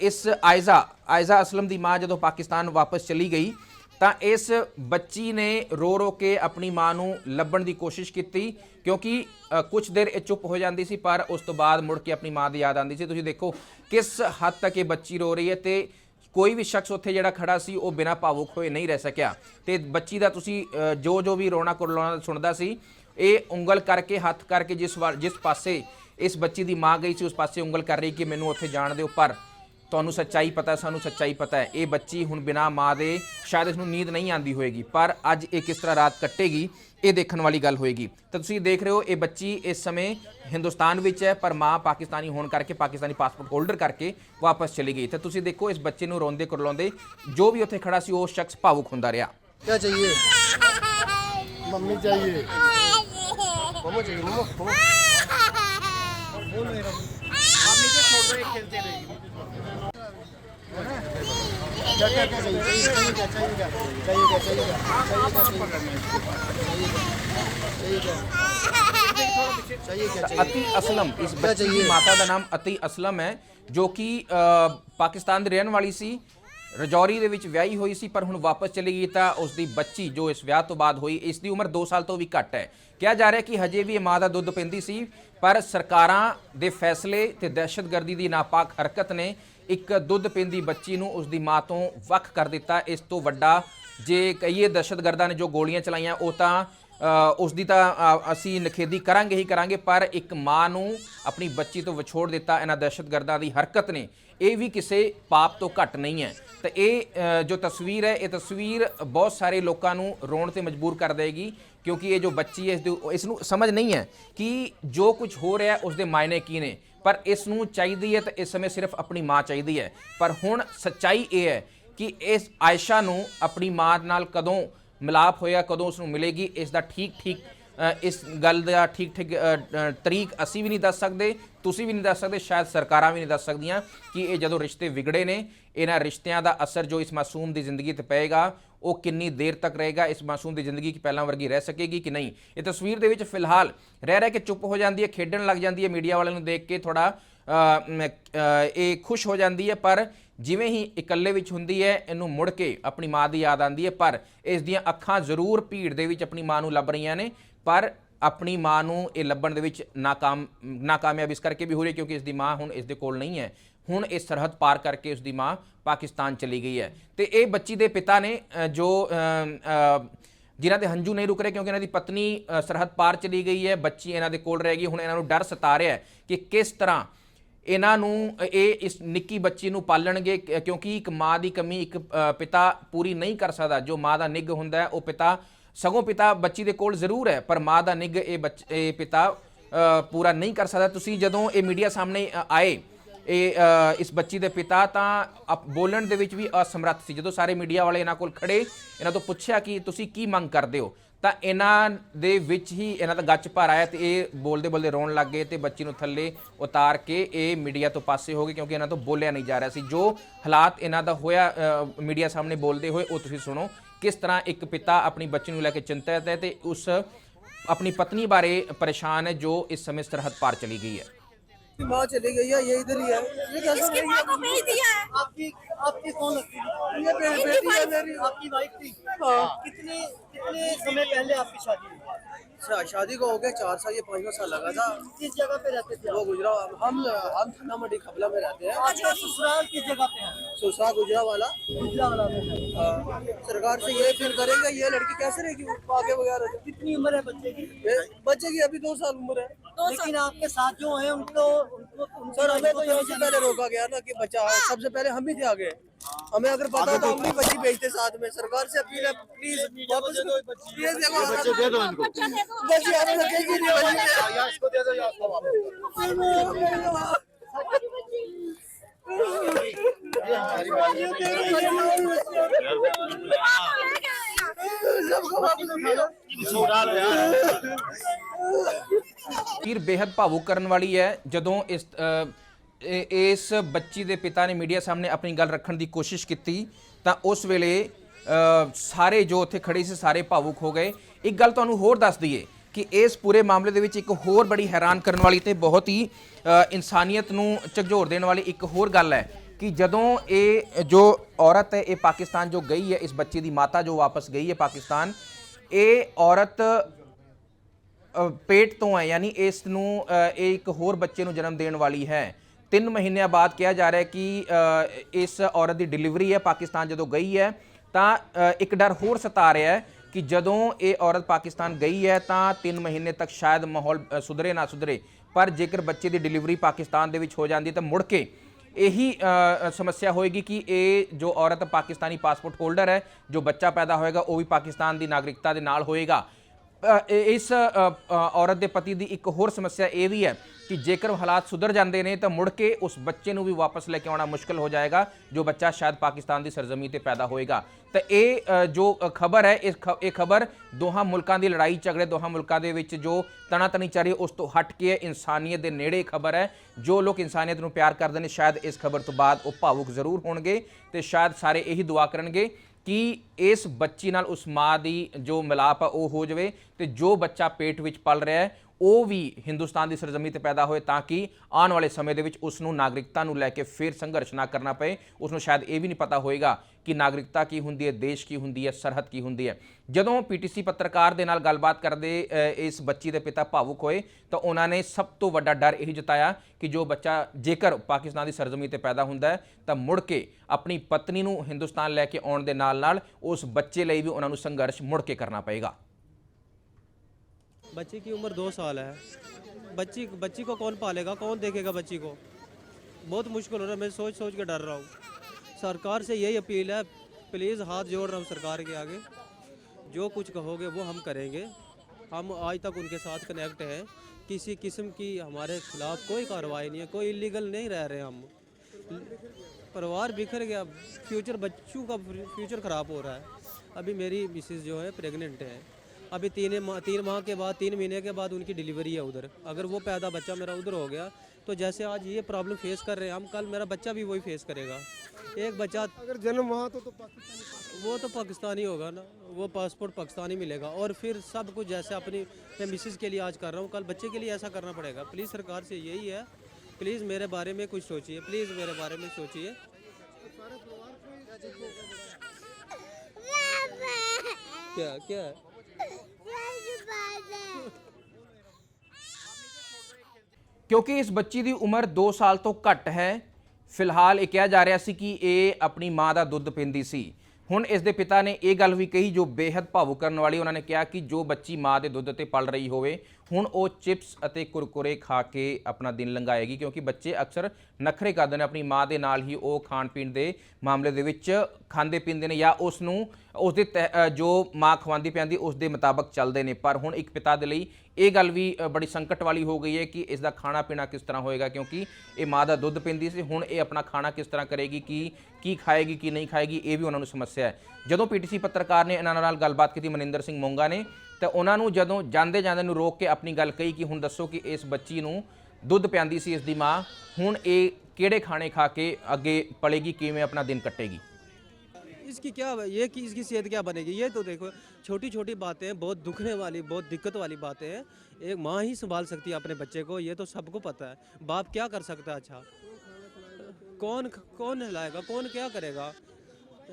ਇਸ ਆਇਜ਼ਾ ਆਇਜ਼ਾ ਅਸਲਮ ਦੀ ਮਾਂ ਜਦੋਂ ਪਾਕਿਸਤਾਨ ਵਾਪਸ ਚਲੀ ਗਈ, ਤਾਂ ਇਸ ਬੱਚੀ ਨੇ ਰੋ ਰੋ ਕੇ ਆਪਣੀ ਮਾਂ ਨੂੰ ਲੱਭਣ ਦੀ ਕੋਸ਼ਿਸ਼ ਕੀਤੀ, ਕਿਉਂਕਿ ਕੁਝ ਦੇਰ ਇਹ ਚੁੱਪ ਹੋ ਜਾਂਦੀ ਸੀ, ਪਰ ਉਸ ਤੋਂ ਬਾਅਦ ਮੁੜ ਕੇ ਆਪਣੀ ਮਾਂ ਦੀ ਯਾਦ ਆਉਂਦੀ ਸੀ। ਤੁਸੀਂ ਦੇਖੋ ਕਿਸ ਹੱਦ ਤੱਕ ਇਹ ਬੱਚੀ ਰੋ ਰਹੀ ਹੈ ਤੇ ਕੋਈ ਵੀ ਸ਼ਖਸ ਉੱਥੇ ਜਿਹੜਾ ਖੜਾ ਸੀ, ਉਹ ਬਿਨਾਂ ਭਾਵੁਕ ਹੋਏ ਨਹੀਂ ਰਹਿ ਸਕਿਆ। ਤੇ ਬੱਚੀ ਦਾ ਤੁਸੀਂ ਜੋ ਜੋ ਵੀ ਰੋਣਾ ਕੁਰਲਾਉਣਾ ਸੁਣਦਾ ਸੀ ਇਹ ਉਂਗਲ ਕਰਕੇ, ਹੱਥ ਕਰਕੇ ਜਿਸ ਵਾਰ ਜਿਸ ਪਾਸੇ ਇਸ ਬੱਚੀ ਦੀ ਮਾਂ ਗਈ ਸੀ, ਉਸ ਪਾਸੇ ਉਂਗਲ ਕਰ ਰਹੀ ਕਿ ਮੈਨੂੰ ਉੱਥੇ ਜਾਣ ਦਿਓ। ਪਰ ਤੁਹਾਨੂੰ ਸੱਚਾਈ ਪਤਾ, ਸਾਨੂੰ ਸੱਚਾਈ ਪਤਾ ਹੈ, ਇਹ ਬੱਚੀ ਹੁਣ ਬਿਨਾ ਮਾਂ ਦੇ ਸ਼ਾਇਦ ਇਸ ਨੂੰ ਨੀਂਦ ਨਹੀਂ ਆਂਦੀ ਹੋਏਗੀ। ਪਰ ਅੱਜ ਇਹ ਕਿਸ ਤਰ੍ਹਾਂ ਰਾਤ ਕੱਟੇਗੀ, ਇਹ ਦੇਖਣ ਵਾਲੀ ਗੱਲ ਹੋਏਗੀ। ਤਾਂ ਤੁਸੀਂ ਦੇਖ ਰਹੇ ਹੋ, ਇਹ ਬੱਚੀ ਇਸ ਸਮੇਂ ਹਿੰਦੁਸਤਾਨ ਵਿੱਚ ਹੈ, ਪਰ ਮਾਂ ਪਾਕਿਸਤਾਨੀ ਹੋਣ ਕਰਕੇ, ਪਾਕਿਸਤਾਨੀ ਪਾਸਪੋਰਟ ਹੋਲਡਰ ਕਰਕੇ ਵਾਪਸ ਚਲੀ ਗਈ। ਤਾਂ ਤੁਸੀਂ ਦੇਖੋ, ਇਸ ਬੱਚੇ ਨੂੰ ਰੋਂਦੇ ਕਰਲਾਉਂਦੇ ਜੋ ਵੀ ਉੱਥੇ ਖੜਾ ਸੀ, ਉਹ ਸ਼ਖਸ ਭਾਵੁਕ ਹੁੰਦਾ ਰਿਹਾ। ਕੀ ਚਾਹੀਏ? ਮੰਮੀ ਚਾਹੀਏ। चाहिए आप नीचे छोड़ खेलते अति असलम, इस बच्चे की माता का नाम अति असलम है, जो कि पाकिस्तान की रहने वाली सी। ਰਜੌਰੀ ਦੇ ਵਿੱਚ ਵਿਆਹੀ ਹੋਈ ਸੀ ਪਰ ਹੁਣ ਵਾਪਸ ਚਲੀ ਗਈ ਤਾਂ ਉਸ ਦੀ ਬੱਚੀ ਜੋ ਇਸ ਵਿਆਹ ਤੋਂ ਬਾਅਦ ਹੋਈ ਇਸ ਦੀ ਉਮਰ 2 ਸਾਲ ਤੋਂ ਵੀ ਘੱਟ ਹੈ। ਕਿਹਾ ਜਾ ਰਿਹਾ ਕਿ ਹਜੇ ਵੀ ਇਹ ਮਾਂ ਦਾ ਦੁੱਧ ਪੈਂਦੀ ਸੀ ਪਰ ਸਰਕਾਰਾਂ ਦੇ ਫੈਸਲੇ ਤੇ ਦਹਿਸ਼ਤਗਰਦੀ ਦੀ ਨਾਪਾਕ ਹਰਕਤ ਨੇ ਇੱਕ ਦੁੱਧ ਪੈਂਦੀ ਬੱਚੀ ਨੂੰ ਉਸ ਦੀ ਮਾਂ ਤੋਂ ਵੱਖ ਕਰ ਦਿੱਤਾ। ਇਸ ਤੋਂ ਵੱਡਾ ਜੇ ਕਹੀਏ ਦਹਿਸ਼ਤਗਰਦਾਂ ਨੇ ਜੋ ਗੋਲੀਆਂ ਚਲਾਈਆਂ ਉਹ ਤਾਂ ਅ, ਉਸ ਦੀ ਤਾਂ ਅਸੀਂ ਨਖੇਦੀ ਕਰਾਂਗੇ ਹੀ ਕਰਾਂਗੇ ਪਰ ਇੱਕ ਮਾਂ ਨੂੰ ਆਪਣੀ ਬੱਚੀ ਤੋਂ ਵਿਛੋੜ ਦਿੱਤਾ ਇਹਨਾਂ ਦਹਿਸ਼ਤਗਰਦਾਂ ਦੀ ਹਰਕਤ ਨੇ। ਇਹ ਵੀ ਕਿਸੇ ਪਾਪ ਤੋਂ ਘੱਟ ਨਹੀਂ ਹੈ। ਤਾਂ ਇਹ ਜੋ ਤਸਵੀਰ ਹੈ, ਇਹ ਤਸਵੀਰ ਬਹੁਤ ਸਾਰੇ ਲੋਕਾਂ ਨੂੰ ਰੋਣ ਤੇ ਮਜਬੂਰ ਕਰ ਦੇਗੀ, ਕਿਉਂਕਿ ਇਹ ਜੋ ਬੱਚੀ ਹੈ, ਇਸ ਦੇ ਇਸ ਨੂੰ ਸਮਝ ਨਹੀਂ ਹੈ ਕਿ ਜੋ ਕੁਝ ਹੋ ਰਿਹਾ ਹੈ ਉਸ ਦੇ ਮਾਇਨੇ ਕੀ ਨੇ। ਪਰ ਇਸ ਨੂੰ ਚਾਹੀਦੀ ਹੈ ਤਾਂ ਇਸ ਸਮੇਂ ਸਿਰਫ ਆਪਣੀ ਮਾਂ ਚਾਹੀਦੀ ਹੈ। ਪਰ ਹੁਣ ਸੱਚਾਈ ਇਹ ਹੈ ਕਿ ਇਸ ਆਇਸ਼ਾ ਨੂੰ ਆਪਣੀ ਮਾਂ ਨਾਲ ਕਦੋਂ ਮਿਲਾਪ ਹੋਇਆ, ਕਦੋਂ ਉਸ ਨੂੰ ਮਿਲੇਗੀ, ਇਸ ਦਾ ਠੀਕ ਠੀਕ ਇਸ ਗੱਲ ਦਾ ਠੀਕ ਠੀਕ ਤਰੀਕ ਅਸੀਂ ਵੀ ਨਹੀਂ ਦੱਸ ਸਕਦੇ, ਤੁਸੀਂ ਵੀ ਨਹੀਂ ਦੱਸ ਸਕਦੇ, ਸ਼ਾਇਦ ਸਰਕਾਰਾਂ ਵੀ ਨਹੀਂ ਦੱਸ ਸਕਦੀਆਂ ਕਿ ਇਹ ਜਦੋਂ ਰਿਸ਼ਤੇ ਵਿਗੜੇ ਨੇ, ਇਹਨਾਂ ਰਿਸ਼ਤਿਆਂ ਦਾ ਅਸਰ ਜੋ ਇਸ ਮਾਸੂਮ ਦੀ ਜ਼ਿੰਦਗੀ ਤੇ ਪਏਗਾ, ਉਹ ਕਿੰਨੀ ਦੇਰ ਤੱਕ ਰਹੇਗਾ, ਇਸ ਮਾਸੂਮ ਦੀ ਜ਼ਿੰਦਗੀ ਕਿ ਪਹਿਲਾਂ ਵਰਗੀ ਰਹਿ ਸਕੇਗੀ ਕਿ ਨਹੀਂ। ਇਹ ਤਸਵੀਰ ਦੇ ਵਿੱਚ ਫਿਲਹਾਲ ਰਹਿ ਰਹਿ ਕੇ ਚੁੱਪ ਹੋ ਜਾਂਦੀ ਹੈ, ਖੇਡਣ ਲੱਗ ਜਾਂਦੀ ਹੈ, ਮੀਡੀਆ ਵਾਲਿਆਂ ਨੂੰ ਦੇਖ ਕੇ ਥੋੜਾ ਇਹ ਖੁਸ਼ ਹੋ ਜਾਂਦੀ ਹੈ, ਪਰ ਜਿਵੇਂ ਹੀ ਇਕੱਲੇ ਵਿੱਚ ਹੁੰਦੀ ਹੈ, ਇਹਨੂੰ ਮੁੜ ਕੇ ਆਪਣੀ ਮਾਂ ਦੀ ਯਾਦ ਆਉਂਦੀ ਹੈ, ਪਰ ਇਸ ਦੀਆਂ ਅੱਖਾਂ ਜ਼ਰੂਰ ਭੀੜ ਦੇ ਵਿੱਚ ਆਪਣੀ ਮਾਂ ਨੂੰ ਲੱਭ ਰਹੀਆਂ ਨੇ। ਪਰ ਆਪਣੀ ਮਾਂ ਨੂੰ ਇਹ ਲੱਭਣ ਦੇ ਵਿੱਚ ਨਾਕਾਮ ਨਾਕਾਮਯਾਬ ਇਸ ਕਰਕੇ ਵੀ ਹੋ ਰਹੀ ਹੈ ਕਿਉਂਕਿ ਇਸ ਦੀ ਮਾਂ ਹੁਣ ਇਸ ਦੇ ਕੋਲ ਨਹੀਂ ਹੈ। ਹੁਣ ਇਹ ਸਰਹੱਦ ਪਾਰ ਕਰਕੇ ਉਸ ਦੀ ਮਾਂ ਪਾਕਿਸਤਾਨ ਚਲੀ ਗਈ ਹੈ। ਤੇ ਇਹ ਬੱਚੀ ਦੇ ਪਿਤਾ ਨੇ ਜੋ ਅ, ਜਿਨ੍ਹਾਂ ਦੇ ਹੰਝੂ ਨਹੀਂ ਰੁਕ ਰਹੇ ਕਿਉਂਕਿ ਇਹਨਾਂ ਦੀ ਪਤਨੀ ਸਰਹੱਦ ਪਾਰ ਚਲੀ ਗਈ ਹੈ। ਬੱਚੀ ਇਹਨਾਂ ਦੇ ਕੋਲ ਰਹਿ ਗਈ ਹੁਣ ਇਹਨਾਂ ਨੂੰ ਡਰ ਸਤਾ ਰਿਹਾ ਕਿ ਕਿਸ ਤਰ੍ਹਾਂ ਇਹਨਾਂ ਨੂੰ ਇਹ ਇਸ ਨਿੱਕੀ ਬੱਚੀ ਨੂੰ ਪਾਲਣਗੇ। ਕਿਉਂਕਿ ਇੱਕ ਮਾਂ ਦੀ ਕਮੀ ਇੱਕ ਪਿਤਾ ਪੂਰੀ ਨਹੀਂ ਕਰ ਸਕਦਾ। ਜੋ ਮਾਂ ਦਾ ਨਿੱਘ ਹੁੰਦਾ ਹੈ ਉਹ ਪਿਤਾ ਸਗੋਂ ਪਿਤਾ ਬੱਚੀ ਦੇ ਕੋਲ ਜ਼ਰੂਰ ਹੈ, ਪਰ ਮਾਂ ਦਾ ਨਿੱਘ ਇਹ ਬੱਚ, ਇਹ ਪਿਤਾ ਪੂਰਾ ਨਹੀਂ ਕਰ ਸਕਦਾ। ਤੁਸੀਂ ਜਦੋਂ ਇਹ ਮੀਡੀਆ ਸਾਹਮਣੇ ਆਏ, ਇਹ ਇਸ ਬੱਚੀ ਦੇ ਪਿਤਾ, ਤਾਂ ਅਪ- ਬੋਲਣ ਦੇ ਵਿੱਚ ਵੀ ਅਸਮਰੱਥ ਸੀ। ਜਦੋਂ ਸਾਰੇ ਮੀਡੀਆ ਵਾਲੇ ਇਹਨਾਂ ਕੋਲ ਖੜੇ, ਇਹਨਾਂ ਤੋਂ ਪੁੱਛਿਆ ਕਿ ਤੁਸੀਂ ਕੀ ਮੰਗ ਕਰਦੇ ਹੋ, ਤਾਂ ਇਹਨਾਂ ਦੇ ਵਿੱਚ ਹੀ ਇਹਨਾਂ ਦਾ ਗੱਚ ਭਰ ਆਇਆ ਤੇ ਇਹ ਬੋਲਦੇ ਬੋਲਦੇ ਰੋਣ ਲੱਗ ਗਏ ਤੇ ਬੱਚੀ ਨੂੰ ਥੱਲੇ ਉਤਾਰ ਕੇ ਇਹ ਮੀਡੀਆ ਤੋਂ ਪਾਸੇ ਹੋ ਗਏ, ਕਿਉਂਕਿ ਇਹਨਾਂ ਤੋਂ ਬੋਲਿਆ ਨਹੀਂ ਜਾ ਰਿਹਾ ਸੀ। ਜੋ ਹਾਲਾਤ ਇਹਨਾਂ ਦਾ ਹੋਇਆ ਮੀਡੀਆ ਸਾਹਮਣੇ ਬੋਲਦੇ ਹੋਏ, ਉਹ ਤੁਸੀਂ ਸੁਣੋ। ਕਿਸ ਤਰ੍ਹਾਂ ਇੱਕ ਪਿਤਾ ਆਪਣੀ ਬੱਚੀ ਨੂੰ ਲੈ ਕੇ ਚਿੰਤਤ ਹੈ ਤੇ ਉਸ ਆਪਣੀ ਪਤਨੀ ਬਾਰੇ ਪਰੇਸ਼ਾਨ ਹੈ ਜੋ ਇਸ ਸਮੇਂ ਸਰਹੱਦ ਪਾਰ ਚਲੀ ਗਈ ਹੈ माँ चली गई है ये इधर ही है ये कैसे इसकी रही माँ है? को भेज दिया है आपकी आपकी कौन लगती थी ये बे- बेटी है मेरी आपकी वाइफ थी हाँ। कितने कितने समय पहले आपकी शादी हुई शा- शादी को हो गया चार साल ये पाँचवा साल लगा था। किस जगह पे रहते थे वो गुजरा हम हम थाना मंडी खबला में रहते हैं। आपका ससुराल किस जगह पे है? सुसरा गुजरा वाला गुजरा वाला में है। हाँ, सरकार से ये फील करेगा ये लड़की कैसे रहेगी? आगे वगैरह। कितनी उम्र है बच्चे की? बच्चे की अभी दो साल उम्र है। दो लेकिन आपके साथ जो है उनको उनको सर हमें तो यहाँ से पहले रोका गया ना कि बच्चा सबसे पहले हम ही थे आगे। हमें अगर पता होता हम भी बच्ची भेजते साथ में सरकार से अपील है प्लीज़ वापस प्लीज़ देखो बच्चे दे दो इनको। बच्चे आप रखेगी नहीं बच्ची या इसको दे दो या उसको वापस। ਤੀਰ ਬੇहद ਭਾਵੁਕ ਕਰਨ ਵਾਲੀ ਹੈ ਜਦੋਂ ਇਸ ਇਹ- ਇਸ ਬੱਚੀ ਦੇ ਪਿਤਾ ਨੇ ਮੀਡੀਆ ਸਾਹਮਣੇ ਆਪਣੀ ਗੱਲ ਰੱਖਣ ਦੀ ਕੋਸ਼ਿਸ਼ ਕੀਤੀ ਤਾਂ ਉਸ ਵੇਲੇ ਅ, ਸਾਰੇ ਜੋ ਉੱਥੇ ਖੜੇ ਸੀ ਸਾਰੇ ਭਾਵੁਕ ਹੋ ਗਏ। ਇੱਕ ਗੱਲ ਤੁਹਾਨੂੰ ਹੋਰ ਦੱਸ ਦਈਏ ਕਿ ਇਸ ਪੂਰੇ ਮਾਮਲੇ ਦੇ ਵਿੱਚ ਇੱਕ ਹੋਰ ਬੜੀ ਹੈਰਾਨ ਕਰਨ ਵਾਲੀ ਤੇ ਬਹੁਤ ਹੀ ਅ, ਇਨਸਾਨੀਅਤ ਨੂੰ ਝਕਝੋਰ ਦੇਣ ਵਾਲੀ ਇੱਕ ਹੋਰ ਗੱਲ ਹੈ ਕਿ ਜਦੋਂ ਇਹ ਜੋ ਔਰਤ ਹੈ ਇਹ ਪਾਕਿਸਤਾਨ ਜੋ ਗਈ ਹੈ ਇਸ ਬੱਚੀ ਦੀ ਮਾਤਾ ਜੋ ਵਾਪਸ ਗਈ ਹੈ ਪਾਕਿਸਤਾਨ ਇਹ ਔਰਤ ਅ, ਪੇਟ ਤੋਂ ਹੈ ਯਾਨੀ ਇਸ ਨੂੰ ਅ, ਇਹ ਇੱਕ ਹੋਰ ਬੱਚੇ ਨੂੰ ਜਨਮ ਦੇਣ ਵਾਲੀ ਹੈ। 3 ਮਹੀਨਿਆਂ ਬਾਅਦ ਕਿਹਾ ਜਾ ਰਿਹਾ ਹੈ ਕਿ ਇਸ ਔਰਤ ਦੀ ਡਿਲੀਵਰੀ ਹੈ, ਪਾਕਿਸਤਾਨ ਜਦੋਂ ਗਈ ਹੈ, ਤਾਂ ਇੱਕ ਡਰ ਹੋਰ ਸਤਾ ਰਿਹਾ ਹੈ ਕਿ ਜਦੋਂ ਇਹ ਔਰਤ ਪਾਕਿਸਤਾਨ ਗਈ ਹੈ, ਤਾਂ 3 ਮਹੀਨੇ ਤੱਕ ਸ਼ਾਇਦ ਮਾਹੌਲ ਸੁਧਰੇ ਨਾ ਸੁਧਰੇ। ਪਰ ਜੇਕਰ ਬੱਚੇ ਦੀ ਡਿਲੀਵਰੀ ਪਾਕਿਸਤਾਨ ਦੇ ਵਿੱਚ ਹੋ ਜਾਂਦੀ ਤਾਂ ਮੁੜ ਕੇ ਇਹੀ ਸਮੱਸਿਆ ਹੋਏਗੀ ਕਿ ਇਹ ਜੋ ਔਰਤ ਪਾਕਿਸਤਾਨੀ ਪਾਸਪੋਰਟ ਹੋਲਡਰ ਹੈ, ਜੋ ਬੱਚਾ ਪੈਦਾ ਹੋਏਗਾ, ਉਹ ਵੀ ਪਾਕਿਸਤਾਨ ਦੀ ਨਾਗਰਿਕਤਾ ਦੇ ਨਾਲ ਹੋਏਗਾ। ਇਸ ਔਰਤ ਦੇ ਪਤੀ ਦੀ ਇੱਕ ਹੋਰ ਸਮੱਸਿਆ ਇਹ ਵੀ ਹੈ ਕਿ ਜੇਕਰ ਹਾਲਾਤ ਸੁਧਰ ਜਾਂਦੇ ਨੇ ਤਾਂ ਮੁੜ ਕੇ ਉਸ ਬੱਚੇ ਨੂੰ ਵੀ ਵਾਪਸ ਲੈ ਕੇ ਆਉਣਾ ਮੁਸ਼ਕਲ ਹੋ ਜਾਏਗਾ, ਜੋ ਬੱਚਾ ਸ਼ਾਇਦ ਪਾਕਿਸਤਾਨ ਦੀ ਸਰਜ਼ਮੀਨ ਤੇ ਪੈਦਾ ਹੋਏਗਾ। ਤਾਂ ਇਹ ਜੋ ਖਬਰ ਹੈ ਇਸ ਖ- ਇਹ ਖਬਰ ਦੋਹਾਂ ਮੁਲਕਾਂ ਦੀ ਲੜਾਈ ਝਗੜੇ ਦੋਹਾਂ ਮੁਲਕਾਂ ਦੇ ਵਿੱਚ ਜੋ ਤਣਾਤਣੀ ਚੱਲ ਰਹੀ ਉਸ ਤੋਂ ਹਟ ਕੇ ਇਨਸਾਨੀਅਤ ਦੇ ਨੇੜੇ ਖਬਰ ਹੈ। ਜੋ ਲੋਕ ਇਨਸਾਨੀਅਤ ਨੂੰ ਪਿਆਰ ਕਰਦੇ ਨੇ, ਸ਼ਾਇਦ ਇਸ ਖਬਰ ਤੋਂ ਬਾਅਦ ਉਹ ਭਾਵੁਕ ਜ਼ਰੂਰ ਹੋਣਗੇ ਤੇ ਸ਼ਾਇਦ ਸਾਰੇ ਇਹੀ ਦੁਆ ਕਰਨਗੇ ਕਿ ਇਸ ਬੱਚੀ ਨਾਲ ਉਸ ਮਾਂ ਦੀ ਜੋ ਮਿਲਾਪ ਆ ਉਹ ਹੋ ਜਾਵੇ ਤੇ ਜੋ ਬੱਚਾ ਪੇਟ ਵਿੱਚ ਪਲ ਰਿਹਾ ਹੈ ਉਹ ਵੀ ਹਿੰਦੁਸਤਾਨ ਦੀ ਸਰਜਮੀ ਤੇ ਪੈਦਾ ਹੋਏ ਤਾਂ ਕਿ ਆਉਣ ਵਾਲੇ ਸਮੇਂ ਦੇ ਵਿੱਚ ਉਸ ਨੂੰ ਨਾਗਰਿਕਤਾ ਨੂੰ ਲੈ ਕੇ ਫਿਰ ਸੰਘਰਸ਼ ਨਾ ਕਰਨਾ ਪਏ। ਉਸ ਨੂੰ ਸ਼ਾਇਦ ਇਹ ਵੀ ਨਹੀਂ ਪਤਾ ਹੋਏਗਾ ਕਿ ਨਾਗਰਿਕਤਾ ਕੀ ਹੁੰਦੀ ਹੈ, ਦੇਸ਼ ਕੀ ਹੁੰਦੀ ਹੈ, ਸਰਹੱਦ ਕੀ ਹੁੰਦੀ ਹੈ। ਜਦੋਂ ਪੀਟੀਸੀ ਪੱਤਰਕਾਰ ਦੇ ਨਾਲ ਗੱਲਬਾਤ ਕਰਦੇ ਇਸ ਬੱਚੀ ਦੇ ਪਿਤਾ ਭਾਵੁਕ ਹੋਏ, ਤਾਂ ਉਹਨਾਂ ਨੇ ਸਭ ਤੋਂ ਵੱਡਾ ਡਰ ਇਹ ਜਤਾਇਆ ਕਿ ਜੋ ਬੱਚਾ ਜੇਕਰ ਪਾਕਿਸਤਾਨ ਦੀ ਸਰਜਮੀ ਤੇ ਪੈਦਾ ਹੁੰਦਾ ਹੈ, ਤਾਂ ਮੁੜ ਕੇ ਆਪਣੀ ਪਤਨੀ ਨੂੰ ਹਿੰਦੁਸਤਾਨ ਲੈ ਕੇ ਆਉਣ ਦੇ ਨਾਲ ਨਾਲ ਉਸ ਬੱਚੇ ਲਈ ਵੀ ਉਹਨਾਂ ਨੂੰ ਸੰਘਰਸ਼ ਮੁੜ ਕੇ ਕਰਨਾ ਪਏਗਾ। बच्ची की उम्र दो साल है। बच्ची बच्ची को कौन पालेगा? कौन देखेगा बच्ची को? बहुत मुश्किल हो रहा है। मैं सोच सोच के डर रहा हूँ। सरकार से यही अपील है प्लीज़ हाथ जोड़ रहा हूँ सरकार के आगे। जो कुछ कहोगे वो हम करेंगे। हम आज तक उनके साथ कनेक्ट हैं। किसी किस्म की हमारे खिलाफ कोई कार्रवाई नहीं है। कोई इलीगल नहीं रह रहे हम। परिवार बिखर गया। फ्यूचर बच्चों का फ्यूचर ख़राब हो रहा है। अभी मेरी मिसिस जो है प्रेग्नेंट है। अभी तीन तीन माह के बाद तीन महीने के बाद उनकी डिलीवरी है उधर। अगर वो पैदा बच्चा मेरा उधर हो गया तो जैसे आज ये प्रॉब्लम फेस कर रहे हैं हम कल मेरा बच्चा भी वही फेस करेगा। एक बच्चा अगर जन्म वहाँ तो तो पाकिस्तान वो तो पाकिस्तानी होगा ना वो पासपोर्ट पाकिस्तानी मिलेगा। और फिर सब कुछ जैसे अपनी मैं मिसेज के लिए आज कर रहा हूँ कल बच्चे के लिए ऐसा करना पड़ेगा। प्लीज़ सरकार से यही है। प्लीज़ मेरे बारे में कुछ सोचिए प्लीज़ मेरे बारे में सोचिए। क्या क्या? है ਕਿਉਂਕਿ ਇਸ ਬੱਚੀ ਦੀ ਉਮਰ 2 ਸਾਲ ਤੋਂ ਘੱਟ ਹੈ। ਫਿਲਹਾਲ ਇਹ ਕਿਹਾ ਜਾ ਰਿਹਾ ਸੀ ਕਿ ਇਹ ਆਪਣੀ ਮਾਂ ਦਾ ਦੁੱਧ ਪੀਂਦੀ ਸੀ। ਹੁਣ ਇਸ ਦੇ ਪਿਤਾ ਨੇ ਇਹ ਗੱਲ ਵੀ ਕਹੀ ਜੋ ਬੇहद ਭਾਵੁਕ ਕਰਨ ਵਾਲੀ ਉਹਨਾਂ ਨੇ ਕਿਹਾ ਕਿ ਜੋ ਬੱਚੀ ਮਾਂ ਦੇ ਦੁੱਧ ਤੇ ਪਲ ਰਹੀ ਹੋਵੇ ਹੁਣ ਉਹ ਚਿਪਸ ਅਤੇ ਕੁਰਕੁਰੇ ਖਾ ਕੇ ਆਪਣਾ ਦਿਨ ਲੰਘਾਏਗੀ ਕਿਉਂਕਿ ਬੱਚੇ ਅਕਸਰ ਨਖਰੇ ਕਰਦੇ ਨੇ, ਆਪਣੀ ਮਾਂ ਦੇ ਨਾਲ ਹੀ ਉਹ ਖਾਣ ਪੀਣ ਦੇ ਮਾਮਲੇ ਦੇ ਵਿੱਚ ਖਾਂਦੇ ਪੀਂਦੇ ਨੇ ਜਾਂ ਉਸ ਨੂੰ, ਉਸ ਦੇ ਤਹਿ- ਜੋ ਮਾਂ ਖਵਾਉਂਦੀ ਪੈਂਦੀ ਉਸ ਦੇ ਮੁਤਾਬਕ ਚੱਲਦੇ ਨੇ। ਪਰ ਹੁਣ ਇੱਕ ਪਿਤਾ ਦੇ ਲਈ ਇਹ ਗੱਲ ਵੀ ਬੜੀ ਸੰਕਟ ਵਾਲੀ ਹੋ ਗਈ ਹੈ ਕਿ ਇਸ ਦਾ ਖਾਣਾ ਪੀਣਾ ਕਿਸ ਤਰ੍ਹਾਂ ਹੋਏਗਾ ਕਿਉਂਕਿ ਇਹ ਮਾਂ ਦਾ ਦੁੱਧ ਪੀਂਦੀ ਸੀ, ਹੁਣ ਇਹ ਆਪਣਾ ਖਾਣਾ ਕਿਸ ਤਰ੍ਹਾਂ ਕਰੇਗੀ, ਕੀ ਕੀ ਖਾਏਗੀ, ਕੀ ਨਹੀਂ ਖਾਏਗੀ, ਇਹ ਵੀ ਉਹਨਾਂ ਨੂੰ ਸਮੱਸਿਆ ਹੈ। ਜਦੋਂ ਪੀਟੀਸੀ ਪੱਤਰਕਾਰ ਨੇ ਇਹਨਾਂ ਨਾਲ ਗੱਲਬਾਤ ਕੀਤੀ, ਮਨਿੰਦਰ ਸਿੰਘ ਮੋਂਗਾ ਨੇ ਤੇ ਉਹਨਾਂ ਨੂੰ ਜਦੋਂ ਜਾਂਦੇ ਜਾਂਦੇ ਨੂੰ ਰੋਕ ਕੇ ਆਪਣੀ ਗੱਲ ਕਹੀ ਕਿ ਹੁਣ ਦੱਸੋ ਕਿ ਇਸ ਬੱਚੀ ਨੂੰ ਦੁੱਧ ਪਿਆਂਦੀ ਸੀ ਇਸ ਦੀ ਮਾਂ ਹੁਣ ਇਹ ਕਿਹੜੇ ਖਾਣੇ ਖਾ ਕੇ ਅੱਗੇ ਪਲੇਗੀ ਕਿਵੇਂ ਆਪਣਾ ਦਿਨ ਕੱਟੇਗੀ इसकी क्या ये कि इसकी सेहत क्या बनेगी ये तो देखो छोटी छोटी बातें बहुत दुखने वाली बहुत दिक्कत वाली बातें हैं एक माँ ही संभाल सकती है अपने बच्चे को ये तो सबको पता है बाप क्या कर सकता है अच्छा कौन कौन हिलाएगा कौन क्या करेगा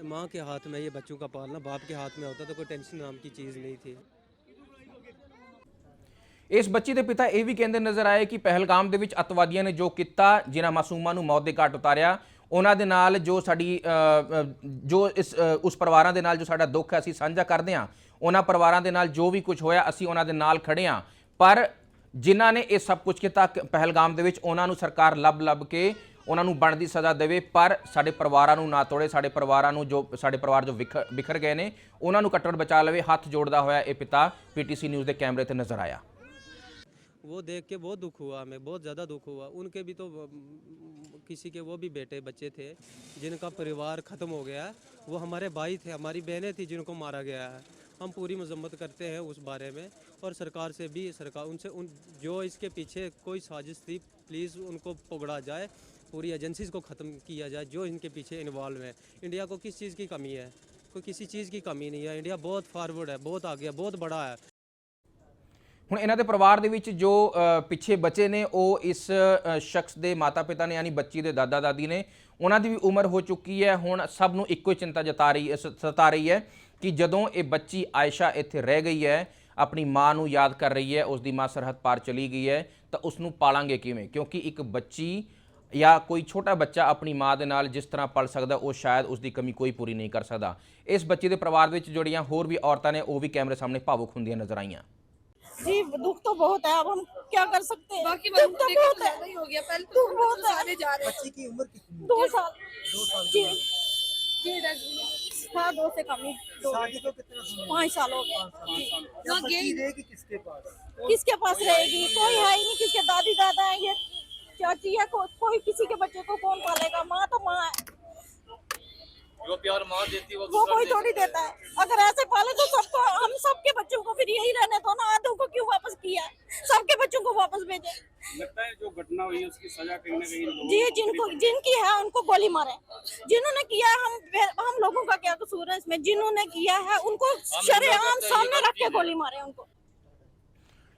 माँ के हाथ में ये बच्चों का पालना बाप के हाथ में होता तो कोई टेंशन नाम की चीज़ नहीं थी ਇਸ ਬੱਚੀ ਦੇ ਪਿਤਾ ਇਹ ਵੀ ਕਹਿੰਦੇ ਨਜ਼ਰ ਆਏ ਕਿ ਪਹਿਲਗਾਮ ਦੇ ਵਿੱਚ ਅਤਵਾਦੀਆਂ ਨੇ ਜੋ ਕੀਤਾ, ਜਿਨ੍ਹਾਂ ਮਾਸੂਮਾਂ ਨੂੰ ਮੌਤ ਦੇ ਘਾਟ ਉਤਾਰਿਆ, ਉਹਨਾਂ ਦੇ ਨਾਲ ਜੋ ਸਾਡੀ ਜੋ ਇਸ ਉਸ ਪਰਿਵਾਰਾਂ ਦੇ ਨਾਲ ਜੋ ਸਾਡਾ ਦੁੱਖ ਹੈ, ਅਸੀਂ ਸਾਂਝਾ ਕਰਦੇ ਹਾਂ। ਉਹਨਾਂ ਪਰਿਵਾਰਾਂ ਦੇ ਨਾਲ ਜੋ ਵੀ ਕੁਝ ਹੋਇਆ, ਅਸੀਂ ਉਹਨਾਂ ਦੇ ਨਾਲ ਖੜੇ ਹਾਂ। ਪਰ ਜਿਨ੍ਹਾਂ ਨੇ ਇਹ ਸਭ ਕੁਝ ਕੀਤਾ, ਕ- ਪਹਿਲਗਾਮ ਦੇ ਵਿੱਚ, ਉਹਨਾਂ ਨੂੰ ਸਰਕਾਰ ਲੱਭ ਲੱਭ ਕੇ ਉਹਨਾਂ ਨੂੰ ਬਣਦੀ ਸਜ਼ਾ ਦੇਵੇ, ਪਰ ਸਾਡੇ ਪਰਿਵਾਰਾਂ ਨੂੰ ਨਾ ਤੋੜੇ, ਸਾਡੇ ਪਰਿਵਾਰਾਂ ਨੂੰ ਜੋ, ਸਾਡੇ ਪਰਿਵਾਰ ਜੋ ਵਿਖਰ ਵਿਖਰ ਗਏ ਨੇ, ਉਹਨਾਂ ਨੂੰ ਕੱਟੜ ਬਚਾ ਲਵੇ, ਹੱਥ ਜੋੜਦਾ ਹੋਇਆ ਇਹ ਪਿਤਾ ਪੀਟੀਸੀ ਨਿਊਜ਼ ਦੇ ਕੈਮਰੇ ਤੇ ਨਜ਼ਰ ਆਇਆ। वो देख के बहुत दुख हुआ हमें, बहुत ज़्यादा दुख हुआ। उनके भी तो किसी के वो भी बेटे बच्चे थे, जिनका परिवार ख़त्म हो गया। वो हमारे भाई थे, हमारी बहनें थी जिनको मारा गया है। हम पूरी मजम्मत करते हैं उस बारे में और सरकार से भी, सरकार, उनसे, उन, जो इसके पीछे कोई साजिश थी प्लीज़ उनको पकड़ा जाए, पूरी एजेंसीज को ख़त्म किया जाए, जो इनके पीछे इन्वॉल्व है। इंडिया को किस चीज़ की कमी है? कोई किसी चीज़ की कमी नहीं है। इंडिया बहुत फॉरवर्ड है, बहुत आगे है, बहुत बड़ा है। ਹੁਣ ਇਹਨਾਂ ਦੇ ਪਰਿਵਾਰ ਦੇ ਵਿੱਚ ਜੋ ਪਿੱਛੇ ਬੱਚੇ ਨੇ, ਉਹ ਇਸ ਸ਼ਖਸ ਦੇ ਮਾਤਾ-ਪਿਤਾ ਨੇ, ਯਾਨੀ ਬੱਚੀ ਦੇ ਦਾਦਾ-ਦਾਦੀ ਨੇ, ਉਹਨਾਂ ਦੀ ਵੀ ਉਮਰ ਹੋ ਚੁੱਕੀ ਹੈ। ਹੁਣ ਸਭ ਨੂੰ ਇੱਕੋ ਹੀ ਚਿੰਤਾ ਜਤਾ ਰਹੀ ਸ- ਸਤਾ ਰਹੀ ਹੈ ਕਿ ਜਦੋਂ ਇਹ ਬੱਚੀ ਆਇਸ਼ਾ ਇੱਥੇ ਰਹਿ ਗਈ ਹੈ, ਆਪਣੀ ਮਾਂ ਨੂੰ ਯਾਦ ਕਰ ਰਹੀ ਹੈ ਉਸ ਦੀ ਮਾਂ ਸਰਹੱਦ ਪਾਰ ਚਲੀ ਗਈ ਹੈ, ਤਾਂ ਉਸ ਨੂੰ ਪਾਲਾਂਗੇ ਕਿਵੇਂ? ਕਿਉਂਕਿ ਇੱਕ ਬੱਚੀ ਜਾਂ ਕੋਈ ਛੋਟਾ ਬੱਚਾ ਆਪਣੀ ਮਾਂ ਦੇ ਨਾਲ ਜਿਸ ਤਰ੍ਹਾਂ ਪਲ ਸਕਦਾ, ਉਹ ਸ਼ਾਇਦ ਉਸ ਦੀ ਕਮੀ ਕੋਈ ਪੂਰੀ ਨਹੀਂ ਕਰ ਸਕਦਾ। ਇਸ ਬੱਚੇ ਦੇ ਪਰਿਵਾਰ ਵਿੱਚ ਜੁੜੀਆਂ ਹੋਰ ਵੀ ਔਰਤਾਂ ਨੇ, ਉਹ ਵੀ ਕੈਮਰੇ ਸਾਹਮਣੇ ਭਾਵੁਕ ਹੁੰਦੀਆਂ ਨਜ਼ਰ ਆਈਆਂ। जी दुख तो बहुत है अब हम क्या कर सकते हैं? बाकी दुख तो बहुत है। हो गया पहले दुख बहुत है। सारे जा रहे बच्ची की उम्र कितनी दो साल। जी। हैं डस्टबिन हाँ दो से कम ही। दो शादी को कितना पाँच साल हो गए। जी। रहेगी किसके पास? किसके पास रहेगी? कोई है ही। नहीं किसके दादी दादा है ये चाची है कोई किसी के बच्चे को कौन पालेगा? माँ तो माँ है। जो प्यार माँ देती है वो वो कोई थोड़ी देता है। अगर ऐसे पाले तो सबको हम सबके बच्चों को फिर यही रहने दो ना आधों को क्यों वापस किया? सबके बच्चों को वापस भेजे। लगता है जो घटना हुई उसकी सजा कहीं ना कहीं जी जिनको जिनकी है उनको गोली मारे। जिन्होंने किया हम हम लोगों का क्या कसूर है इसमें? जिन्होंने किया है उनको शरेआम सामने रख के गोली मारे उनको।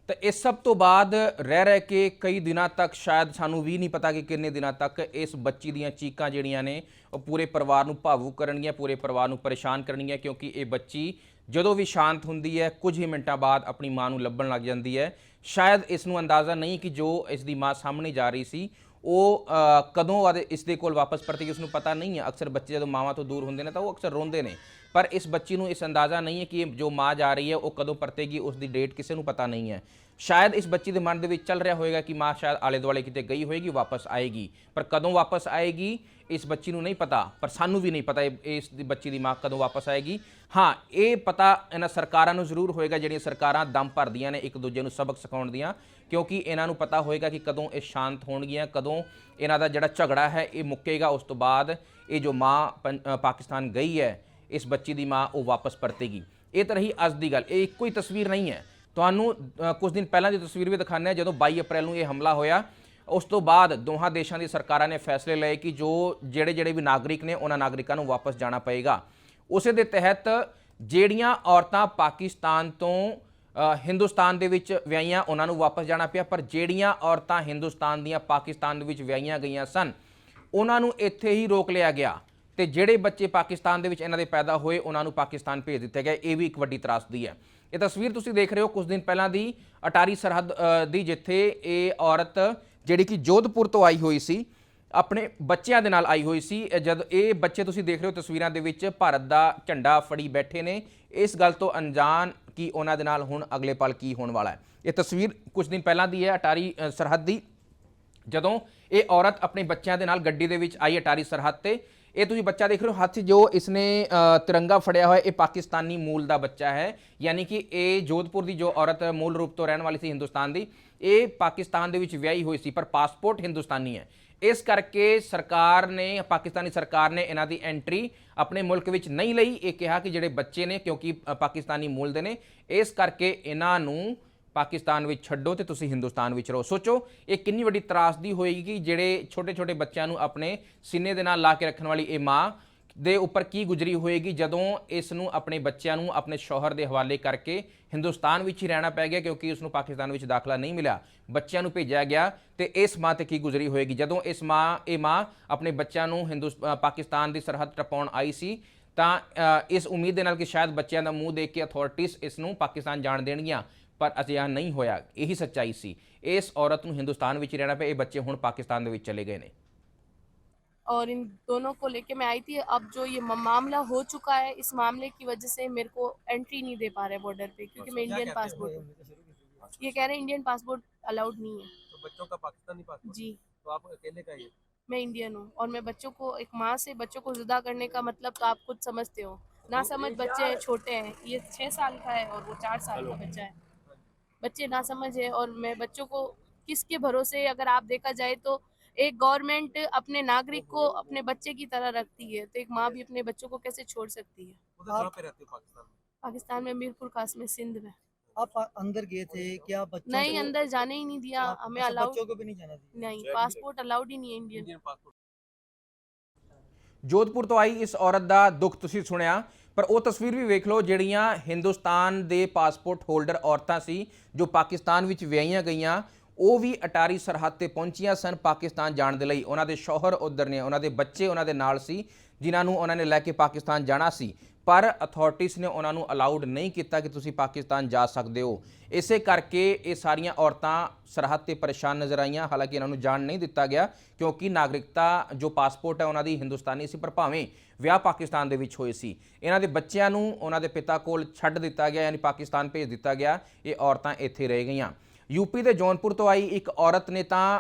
ਤਾਂ ਇਸ ਸਭ ਤੋਂ ਬਾਅਦ ਰਹਿ ਰਹਿ ਕੇ ਕਈ ਦਿਨਾਂ ਤੱਕ ਸ਼ਾਇਦ ਸਾਨੂੰ ਵੀ ਨਹੀਂ ਪਤਾ ਕਿ ਕਿੰਨੇ ਦਿਨਾਂ ਤੱਕ ਇਸ ਬੱਚੀ ਦੀਆਂ ਚੀਕਾਂ ਜਿਹੜੀਆਂ ਨੇ, ਉਹ ਪੂਰੇ ਪਰਿਵਾਰ ਨੂੰ ਭਾਵੁਕ ਕਰਨਗੀਆਂ, ਪੂਰੇ ਪਰਿਵਾਰ ਨੂੰ ਪਰੇਸ਼ਾਨ ਕਰਨਗੀਆਂ, ਕਿਉਂਕਿ ਇਹ ਬੱਚੀ ਜਦੋਂ ਵੀ ਸ਼ਾਂਤ ਹੁੰਦੀ ਹੈ, ਕੁਝ ਹੀ ਮਿੰਟਾਂ ਬਾਅਦ ਆਪਣੀ ਮਾਂ ਨੂੰ ਲੱਭਣ ਲੱਗ ਜਾਂਦੀ ਹੈ। ਸ਼ਾਇਦ ਇਸ ਨੂੰ ਅੰਦਾਜ਼ਾ ਨਹੀਂ ਕਿ ਜੋ ਇਸ ਦੀ ਮਾਂ ਸਾਹਮਣੇ ਜਾ ਰਹੀ ਸੀ ਉਹ ਕਦੋਂ ਆਦੇ ਇਸ ਦੇ ਕੋਲ ਵਾਪਸ ਪਰਤੇਗੀ ਉਸ ਨੂੰ ਪਤਾ ਨਹੀਂ ਹੈ। ਅਕਸਰ ਬੱਚੇ ਜਦੋਂ ਮਾਵਾਂ ਤੋਂ ਦੂਰ ਹੁੰਦੇ ਨੇ ਤਾਂ ਉਹ ਅਕਸਰ ਰੋਂਦੇ ਨੇ। ਪਰ ਇਸ ਬੱਚੀ ਨੂੰ ਇਸ ਅੰਦਾਜ਼ਾ ਨਹੀਂ ਹੈ ਕਿ ਜੋ ਮਾਂ ਜਾ ਰਹੀ ਹੈ, ਉਹ ਕਦੋਂ ਪਰਤੇਗੀ ਉਸ ਦੀ ਡੇਟ ਕਿਸੇ ਨੂੰ ਪਤਾ ਨਹੀਂ ਹੈ। ਸ਼ਾਇਦ ਇਸ ਬੱਚੀ ਦੇ ਮਨ ਦੇ ਵਿੱਚ ਚੱਲ ਰਿਹਾ ਹੋਵੇਗਾ ਕਿ ਮਾਂ ਸ਼ਾਇਦ ਆਲੇ ਦੁਆਲੇ ਕਿਤੇ ਗਈ ਹੋਏਗੀ, ਵਾਪਸ ਆਏਗੀ। ਪਰ ਕਦੋਂ ਵਾਪਸ ਆਏਗੀ, ਇਸ ਬੱਚੀ ਨੂੰ ਨਹੀਂ ਪਤਾ। ਪਰ ਸਾਨੂੰ ਵੀ ਨਹੀਂ ਪਤਾ ਇਸ ਦੀ ਬੱਚੀ ਦੀ ਮਾਂ ਕਦੋਂ ਵਾਪਸ ਆਏਗੀ। ਹਾਂ, ਇਹ ਪਤਾ ਇਹਨਾਂ ਸਰਕਾਰਾਂ ਨੂੰ ਜ਼ਰੂਰ ਹੋਏਗਾ, ਜਿਹੜੀਆਂ ਸਰਕਾਰਾਂ ਦਮ ਭਰਦੀਆਂ ਨੇ ਇੱਕ ਦੂਜੇ ਨੂੰ ਸਬਕ ਸਿਖਾਉਣ ਦੀਆਂ। ਕਿਉਂਕਿ ਇਹਨਾਂ ਨੂੰ ਪਤਾ ਹੋਏਗਾ ਕਿ ਕਦੋਂ ਇਹ ਸ਼ਾਂਤ ਹੋਣਗੀਆਂ ਕਦੋਂ ਇਹਨਾਂ ਦਾ ਜਿਹੜਾ ਝਗੜਾ ਹੈ ਇਹ ਮੁੱਕੇਗਾ। ਉਸ ਤੋਂ ਬਾਅਦ ਇਹ ਜੋ ਮਾਂ ਪੰ- ਪਾਕਿਸਤਾਨ ਗਈ ਹੈ ਇਸ ਬੱਚੀ ਦੀ ਮਾਂ ਉਹ ਵਾਪਸ ਪਰਤੇਗੀ। ਇਹ ਤਾਂ ਰਹੀ ਅੱਜ ਦੀ ਗੱਲ। ਇਹ ਇੱਕੋ ਹੀ ਤਸਵੀਰ ਨਹੀਂ ਹੈ। ਤੁਹਾਨੂੰ ਅ, ਕੁਝ ਦਿਨ ਪਹਿਲਾਂ ਦੀ ਤਸਵੀਰ ਵੀ ਦਿਖਾਉਂਦੇ ਹਾਂ ਜਦੋਂ 22 ਅਪ੍ਰੈਲ ਨੂੰ ਇਹ ਹਮਲਾ ਹੋਇਆ ਉਸ ਤੋਂ ਬਾਅਦ ਦੋਹਾਂ ਦੇਸ਼ਾਂ ਦੀ ਸਰਕਾਰਾਂ ਨੇ ਫੈਸਲੇ ਲਏ ਕਿ ਜੋ ਜਿਹੜੇ ਜਿਹੜੇ ਵੀ ਨਾਗਰਿਕ ਨੇ ਉਹਨਾਂ ਨਾਗਰਿਕਾਂ ਨੂੰ ਵਾਪਸ ਜਾਣਾ ਪਏਗਾ। ਉਸੇ ਦੇ ਤਹਿਤ ਜਿਹੜੀਆਂ ਔਰਤਾਂ ਪਾਕਿਸਤਾਨ ਤੋਂ ਹਿੰਦੁਸਤਾਨ ਦੇ ਵਿੱਚ ਵਿਆਹੀਆਂ ਉਹਨਾਂ ਨੂੰ ਵਾਪਸ ਜਾਣਾ ਪਿਆ, ਪਰ ਜਿਹੜੀਆਂ ਔਰਤਾਂ ਹਿੰਦੁਸਤਾਨ ਦੀਆਂ, ਪਾਕਿਸਤਾਨ ਦੇ ਵਿੱਚ ਵਿਆਹੀਆਂ ਗਈਆਂ ਸਨ, ਉਹਨਾਂ ਨੂੰ ਇੱਥੇ ਹੀ ਰੋਕ ਲਿਆ ਗਿਆ ਤੇ ਜਿਹੜੇ ਬੱਚੇ ਪਾਕਿਸਤਾਨ ਦੇ ਵਿੱਚ ਇਹਨਾਂ ਦੇ ਪੈਦਾ ਹੋਏ, ਉਹਨਾਂ ਨੂੰ ਪਾਕਿਸਤਾਨ ਭੇਜ ਦਿੱਤੇ ਗਏ। ਇਹ ਵੀ ਇੱਕ ਵੱਡੀ ਤਰਾਸਦੀ ਹੈ। ਇਹ ਤਸਵੀਰ ਤੁਸੀਂ ਦੇਖ ਰਹੇ ਹੋ ਕੁਝ ਦਿਨ ਪਹਿਲਾਂ ਦੀ ਅਟਾਰੀ ਸਰਹੱਦ ਦੀ, ਜਿੱਥੇ ਇਹ ਔਰਤ ਜਿਹੜੀ ਕਿ ਜੋਧਪੁਰ ਤੋਂ ਆਈ ਹੋਈ ਸੀ ਆਪਣੇ ਬੱਚਿਆਂ ਦੇ ਨਾਲ ਆਈ ਹੋਈ ਸੀ। ਜਦ ਇਹ ਬੱਚੇ ਤੁਸੀਂ ਦੇਖ ਰਹੇ ਹੋ ਤਸਵੀਰਾਂ ਦੇ ਵਿੱਚ ਭਾਰਤ ਦਾ ਝੰਡਾ ਫੜੀ ਬੈਠੇ ਨੇ। ਇਸ ਗੱਲ ਤੋਂ ਅਣਜਾਣ ਕਿ ਉਹਨਾਂ ਦੇ ਨਾਲ ਹੁਣ ਅਗਲੇ ਪਲ ਕੀ ਹੋਣ ਵਾਲਾ ਹੈ। ਇਹ ਤਸਵੀਰ ਕੁਝ ਦਿਨ ਪਹਿਲਾਂ ਦੀ ਹੈ ਅਟਾਰੀ ਸਰਹੱਦ ਦੀ। ਜਦੋਂ ਇਹ ਔਰਤ ਆਪਣੇ ਬੱਚਿਆਂ ਦੇ ਨਾਲ ਗੱਡੀ ਦੇ ਵਿੱਚ ਆਈ ਅਟਾਰੀ ਸਰਹੱਦ ਤੇ, ਇਹ ਤੁਸੀਂ ਬੱਚਾ ਦੇਖ ਰਹੇ ਹੋ ਹੱਥ ਜੋ ਇਸਨੇ ਤਿਰੰਗਾ ਫੜਿਆ ਹੋਇਆ, ਇਹ ਪਾਕਿਸਤਾਨੀ ਮੂਲ ਦਾ ਬੱਚਾ ਹੈ। ਯਾਨੀ ਕਿ ਇਹ ਜੋਧਪੁਰ ਦੀ ਜੋ ਔਰਤ ਮੂਲ ਰੂਪ ਤੋਂ ਰਹਿਣ ਵਾਲੀ ਸੀ ਹਿੰਦੁਸਤਾਨ ਦੀ, ਇਹ ਪਾਕਿਸਤਾਨ ਦੇ ਵਿੱਚ ਵਿਆਹੀ ਹੋਈ ਸੀ, ਪਰ ਪਾਸਪੋਰਟ ਹਿੰਦੁਸਤਾਨੀ ਹੈ। ਇਸ ਕਰਕੇ ਸਰਕਾਰ ਨੇ, ਪਾਕਿਸਤਾਨੀ ਸਰਕਾਰ ਨੇ ਇਹਨਾਂ ਦੀ ਐਂਟਰੀ ਆਪਣੇ ਮੁਲਕ ਵਿੱਚ ਨਹੀਂ ਲਈ। ਇਹ ਕਿਹਾ ਕਿ ਜਿਹੜੇ ਬੱਚੇ ਨੇ, ਕਿਉਂਕਿ ਪਾਕਿਸਤਾਨੀ ਮੂਲ ਦੇ ਨੇ, ਇਸ ਕਰਕੇ ਇਹਨਾਂ ਨੂੰ ਪਾਕਿਸਤਾਨ ਵਿੱਚ ਛੱਡੋ ਤੇ ਤੁਸੀਂ ਹਿੰਦੁਸਤਾਨ ਵਿੱਚ ਰਹੋ। ਸੋਚੋ, ਇਹ ਕਿੰਨੀ ਵੱਡੀ ਤਰਾਸਦੀ ਹੋਏਗੀ ਕਿ ਜਿਹੜੇ ਛੋਟੇ-ਛੋਟੇ ਬੱਚਿਆਂ ਨੂੰ ਆਪਣੇ ਸੀਨੇ ਦੇ ਨਾਲ ਲਾ ਕੇ ਰੱਖਣ ਵਾਲੀ ਇਹ ਮਾਂ ਦੇ ਉੱਪਰ ਕੀ ਗੁਜ਼ਰੀ ਹੋਏਗੀ ਜਦੋਂ ਇਸ ਨੂੰ ਆਪਣੇ ਬੱਚਿਆਂ ਨੂੰ ਆਪਣੇ ਸ਼ੌਹਰ ਦੇ ਹਵਾਲੇ ਕਰਕੇ ਹਿੰਦੁਸਤਾਨ ਵਿੱਚ ਹੀ ਰਹਿਣਾ ਪੈ ਗਿਆ ਕਿਉਂਕਿ ਉਸ ਨੂੰ ਪਾਕਿਸਤਾਨ ਵਿੱਚ ਦਾਖਲਾ ਨਹੀਂ ਮਿਲਿਆ। ਬੱਚਿਆਂ ਨੂੰ ਭੇਜਿਆ ਗਿਆ ਤੇ ਇਸ ਮਾਂ ਤੇ ਕੀ ਗੁਜ਼ਰੀ ਹੋਏਗੀ? ਜਦੋਂ ਇਸ ਮਾਂ, ਇਹ ਮਾਂ ਆਪਣੇ ਬੱਚਿਆਂ ਨੂੰ ਹਿੰਦੁਸ ਪਾਕਿਸਤਾਨ ਦੀ ਸਰਹੱਦ ਟਪਾਉਣ ਆਈ ਸੀ, ਤਾਂ ਇਸ ਉਮੀਦ ਦੇ ਨਾਲ ਕਿ ਸ਼ਾਇਦ ਬੱਚਿਆਂ ਦਾ ਮੂੰਹ ਦੇਖ ਕੇ ਅਥਾਰਟੀਜ਼ ਇਸ ਨੂੰ ਪਾਕਿਸਤਾਨ ਜਾਣ ਦੇਣਗੀਆਂ, ਪਰ ਅਜਿਹਾ ਨਹੀਂ ਹੋਇਆ। ਇਹੀ ਸੱਚਾਈ ਸੀ। ਇਸ ਔਰਤ ਨੂੰ ਹਿੰਦੁਸਤਾਨ ਵਿੱਚ ਹੀ ਰਹਿਣਾ ਪਿਆ। ਇਹ ਬੱਚੇ ਹੁਣ ਪਾਕਿਸਤਾਨ ਦੇ ਵਿੱਚ ਚਲੇ ਗਏ ਨੇ। और इन दोनों को लेके मैं आई थी। अब जो ये मामला हो चुका है इस मामले की वजह से मेरे को एंट्री नहीं दे पा रहे बॉर्डर पे क्योंकि मैं इंडियन पासपोर्ट ये कह रहे हैं इंडियन पासपोर्ट अलाउड नहीं है। तो बच्चों का पाकिस्तानी पासपोर्ट जी। तो आप अकेले का ये मैं इंडियन हूँ और मैं बच्चों को एक माँ से बच्चों को जुदा करने का मतलब तो आप खुद समझते हो। ना समझ बच्चे हैं छोटे हैं ये छः साल का है और वो चार साल का बच्चा है। बच्चे ना समझ है और मैं बच्चों को किसके भरोसे अगर आप देखा जाए तो एक गवर्नमेंट अपने नागरिक को अपने बच्चे की तरह रखती है तो एक माँ भी अपने बच्चों को कैसे छोड़ सकती है उधर कहाँ पे रहते हो पाकिस्तान में पाकिस्तान में मीरपुर कास में सिंध में आप अंदर गए थे क्या बच्चों नहीं को- अंदर जाने ही नहीं दिया आप- हमें अच्छा, अलाउड बच्चों को भी नहीं जाना दिया नहीं पासपोर्ट अलाउड ही नहीं है इंडियन इंडियन पासपोर्ट ਜੋਧਪੁਰ ਤੋਂ ਆਈ ਇਸ ਔਰਤ ਦਾ ਦੁੱਖ ਤੁਸੀਂ ਸੁਣਿਆ ਪਰ ਉਹ ਤਸਵੀਰ ਵੀ ਵੇਖ ਲਓ ਜਿਹੜੀਆਂ ਹਿੰਦੁਸਤਾਨ ਦੇ ਪਾਸਪੋਰਟ ਹੋਲਡਰ ਔਰਤਾਂ ਸੀ ਜੋ ਪਾਕਿਸਤਾਨ ਵਿੱਚ ਵਿਆਹੀਆਂ ਗਈਆਂ ਉਹ ਵੀ ਅਟਾਰੀ ਸਰਹੱਦ ਤੇ ਪਹੁੰਚੀਆਂ ਸਨ ਪਾਕਿਸਤਾਨ ਜਾਣ ਦੇ ਲਈ। ਉਹਨਾਂ ਦੇ ਸ਼ੌਹਰ ਉਧਰ ਨੇ, ਉਹਨਾਂ ਦੇ ਬੱਚੇ ਉਹਨਾਂ ਦੇ ਨਾਲ ਸੀ, ਜਿਨ੍ਹਾਂ ਨੂੰ ਉਹਨਾਂ ਨੇ ਲੈ ਕੇ ਪਾਕਿਸਤਾਨ ਜਾਣਾ ਸੀ। ਪਰ ਅਥਾਰਟੀਜ਼ ਨੇ ਉਹਨਾਂ ਨੂੰ ਅਲਾਉਡ ਨਹੀਂ ਕੀਤਾ ਕਿ ਤੁਸੀਂ ਪਾਕਿਸਤਾਨ ਜਾ ਸਕਦੇ ਹੋ। ਇਸੇ ਕਰਕੇ ਇਹ ਸਾਰੀਆਂ ਔਰਤਾਂ ਸਰਹੱਦ ਤੇ ਪਰੇਸ਼ਾਨ ਨਜ਼ਰ ਆਈਆਂ। ਹਾਲਾਂਕਿ ਇਹਨਾਂ ਨੂੰ ਜਾਣ ਨਹੀਂ ਦਿੱਤਾ ਗਿਆ, ਕਿਉਂਕਿ ਨਾਗਰਿਕਤਾ ਜੋ ਪਾਸਪੋਰਟ ਹੈ, ਉਹਨਾਂ ਦੀ ਹਿੰਦੁਸਤਾਨੀ ਸੀ, ਪਰ ਭਾਵੇਂ ਵਿਆਹ ਪਾਕਿਸਤਾਨ ਦੇ ਵਿੱਚ ਹੋਏ ਸੀ। ਇਹਨਾਂ ਦੇ ਬੱਚਿਆਂ ਨੂੰ ਉਹਨਾਂ ਦੇ ਪਿਤਾ ਕੋਲ ਛੱਡ ਦਿੱਤਾ ਗਿਆ, ਯਾਨੀ ਪਾਕਿਸਤਾਨ ਭੇਜ ਦਿੱਤਾ ਗਿਆ। ਇਹ ਔਰਤਾਂ ਇੱਥੇ ਰਹਿ ਗਈਆਂ। ਯੂਪੀ ਦੇ ਜੌਨਪੁਰ ਤੋਂ ਆਈ ਇੱਕ ਔਰਤ ਨੇ ਤਾਂ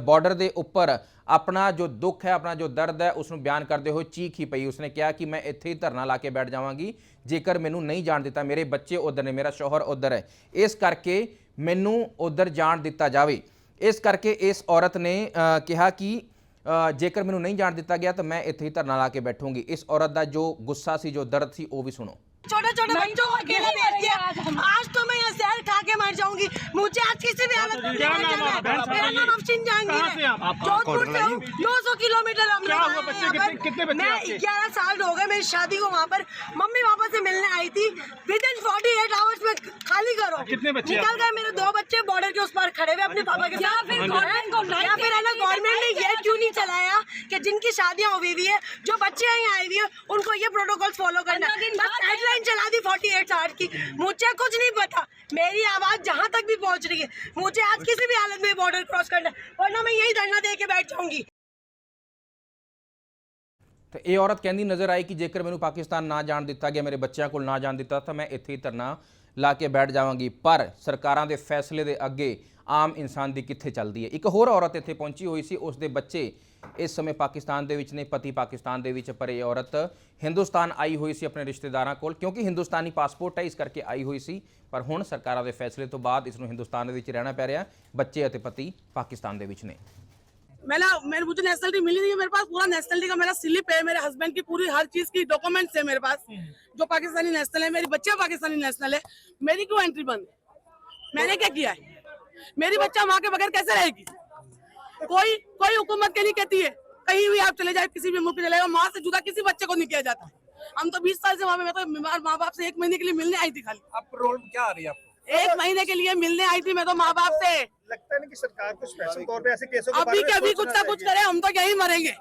ਬਾਰਡਰ ਦੇ ਉੱਪਰ ਆਪਣਾ ਜੋ ਦੁੱਖ ਹੈ, ਆਪਣਾ ਜੋ ਦਰਦ ਹੈ ਉਸ ਨੂੰ ਬਿਆਨ ਕਰਦੇ ਹੋਏ ਚੀਖ ਹੀ ਪਈ। ਉਸਨੇ ਕਿਹਾ ਕਿ ਮੈਂ ਇੱਥੇ ਹੀ ਧਰਨਾ ਲਾ ਕੇ ਬੈਠ ਜਾਵਾਂਗੀ। ਜੇਕਰ ਮੈਨੂੰ ਨਹੀਂ ਜਾਣ ਦਿੱਤਾ, ਮੇਰੇ ਬੱਚੇ ਉਧਰ ਨੇ, ਮੇਰਾ ਸ਼ੋਹਰ ਉਧਰ ਹੈ। ਇਸ ਕਰਕੇ ਮੈਨੂੰ ਉਧਰ ਜਾਣ ਦਿੱਤਾ ਜਾਵੇ। ਇਸ ਕਰਕੇ ਇਸ ਔਰਤ ਨੇ ਕਿਹਾ ਕਿ ਜੇਕਰ ਮੈਨੂੰ ਨਹੀਂ ਜਾਣ ਦਿੱਤਾ ਗਿਆ, ਤਾਂ ਮੈਂ ਇੱਥੇ ਹੀ ਧਰਨਾ ਲਾ ਕੇ ਬੈਠੂੰਗੀ। ਇਸ ਔਰਤ ਦਾ ਜੋ ਗੁੱਸਾ ਸੀ, ਜੋ ਦਰਦ ਸੀ, ਉਹ ਵੀ ਸੁਣੋ। छोटे छोटे बच्चों को अकेला भेज दिया। आज तो मैं यहाँ जहर खा के मर जाऊँगी। मुझे आज किसी भी हालत में जाना है। मेरा नाम अफसिन जहांगीर है। जोधपुर से हूँ। नौ सौ किलोमीटर हैं। मैं ग्यारह साल हो गए मेरी शादी को वहाँ पर। मम्मी पापा से मिलने आई थी। Within forty eight hours में खाली करो। कितने बच्चे निकल गए मेरे दो बच्चे बॉर्डर के उस पार खड़े हुए अपने पापा के साथ। फिर या फिर है ना गवर्नमेंट ने ये क्यों नहीं चलाया कि जिनकी शादियाँ हुई हुई है जो बच्चे यहाँ आई हुई है उनको ये प्रोटोकॉल फॉलो करना। है बस हेडलाइन चला दी 48 आवर्स की मुझे कुछ नहीं पता मेरी आवाज जहाँ तक भी पहुँच रही है मुझे आज किसी भी हालत में बॉर्डर क्रॉस करना है वरना मैं यही धरना दे के बैठ जाऊंगी ਤੇ ਇਹ ਔਰਤ ਕਹਿੰਦੀ ਨਜ਼ਰ ਆਈ ਕਿ ਜੇਕਰ ਮੈਨੂੰ ਪਾਕਿਸਤਾਨ ਨਾ ਜਾਣ ਦਿੱਤਾ ਗਿਆ ਮੇਰੇ ਬੱਚਿਆਂ ਕੋਲ ਨਾ ਜਾਣ ਦਿੱਤਾ ਤਾਂ ਮੈਂ ਇੱਥੇ ਹੀ ਧਰਨਾ ਲਾ ਕੇ ਬੈਠ ਜਾਵਾਂਗੀ ਪਰ ਸਰਕਾਰਾਂ ਦੇ ਫੈਸਲੇ ਦੇ ਅੱਗੇ ਆਮ ਇਨਸਾਨ ਦੀ ਕਿੱਥੇ ਚੱਲਦੀ ਹੈ ਇੱਕ ਹੋਰ ਔਰਤ ਇੱਥੇ ਪਹੁੰਚੀ ਹੋਈ ਸੀ ਉਸ ਦੇ ਬੱਚੇ ਇਸ ਸਮੇਂ ਪਾਕਿਸਤਾਨ ਦੇ ਵਿੱਚ ਨੇ ਪਤੀ ਪਾਕਿਸਤਾਨ ਦੇ ਵਿੱਚ ਪਰ ਇਹ ਔਰਤ ਹਿੰਦੁਸਤਾਨ ਆਈ ਹੋਈ ਸੀ ਆਪਣੇ ਰਿਸ਼ਤੇਦਾਰਾਂ ਕੋਲ ਕਿਉਂਕਿ ਹਿੰਦੁਸਤਾਨੀ ਪਾਸਪੋਰਟ ਹੈ ਇਸ ਕਰਕੇ ਆਈ ਹੋਈ ਸੀ ਪਰ ਹੁਣ ਸਰਕਾਰਾਂ ਦੇ ਫੈਸਲੇ ਤੋਂ ਬਾਅਦ ਇਸ ਨੂੰ ਹਿੰਦੁਸਤਾਨ ਦੇ ਵਿੱਚ ਰਹਿਣਾ ਪੈ ਰਿਹਾ ਬੱਚੇ ਅਤੇ ਪਤੀ ਪਾਕਿਸਤਾਨ ਦੇ ਵਿੱਚ ਨੇ मेरा मेरे मुझे नेशनलिटी मिली नहीं है मेरे पास पूरा नेशनलिटी का मेरा स्लिप है मेरे हस्बैंड की पूरी हर चीज की डॉक्यूमेंट्स है मेरे पास जो पाकिस्तानी नेशनल है मेरी बच्चे पाकिस्तानी नेशनल है मेरी क्यों एंट्री बंद है मैंने क्या किया है मेरी बच्चा माँ के बगैर कैसे रहेगी कोई कोई हुकूमत के नहीं कहती है। कहीं भी आप चले जाए किसी भी मुफ़्त चले जाए माँ से जुदा किसी बच्चे को नहीं किया जाता। हम तो बीस साल से वहाँ पे मैं तो बीमार माँ बाप से एक महीने के लिए मिलने आई थी खाली। आप रोल क्या आ रही है आपको? एक महीने के लिए मिलने आई थी मैं तो माँ बाप से। लगता है ना कि सरकार कुछ स्पेशल तौर पे ऐसे केसों के अभी बारे में के अभी कुछ ना कुछ करे हम तो यही मरेंगे।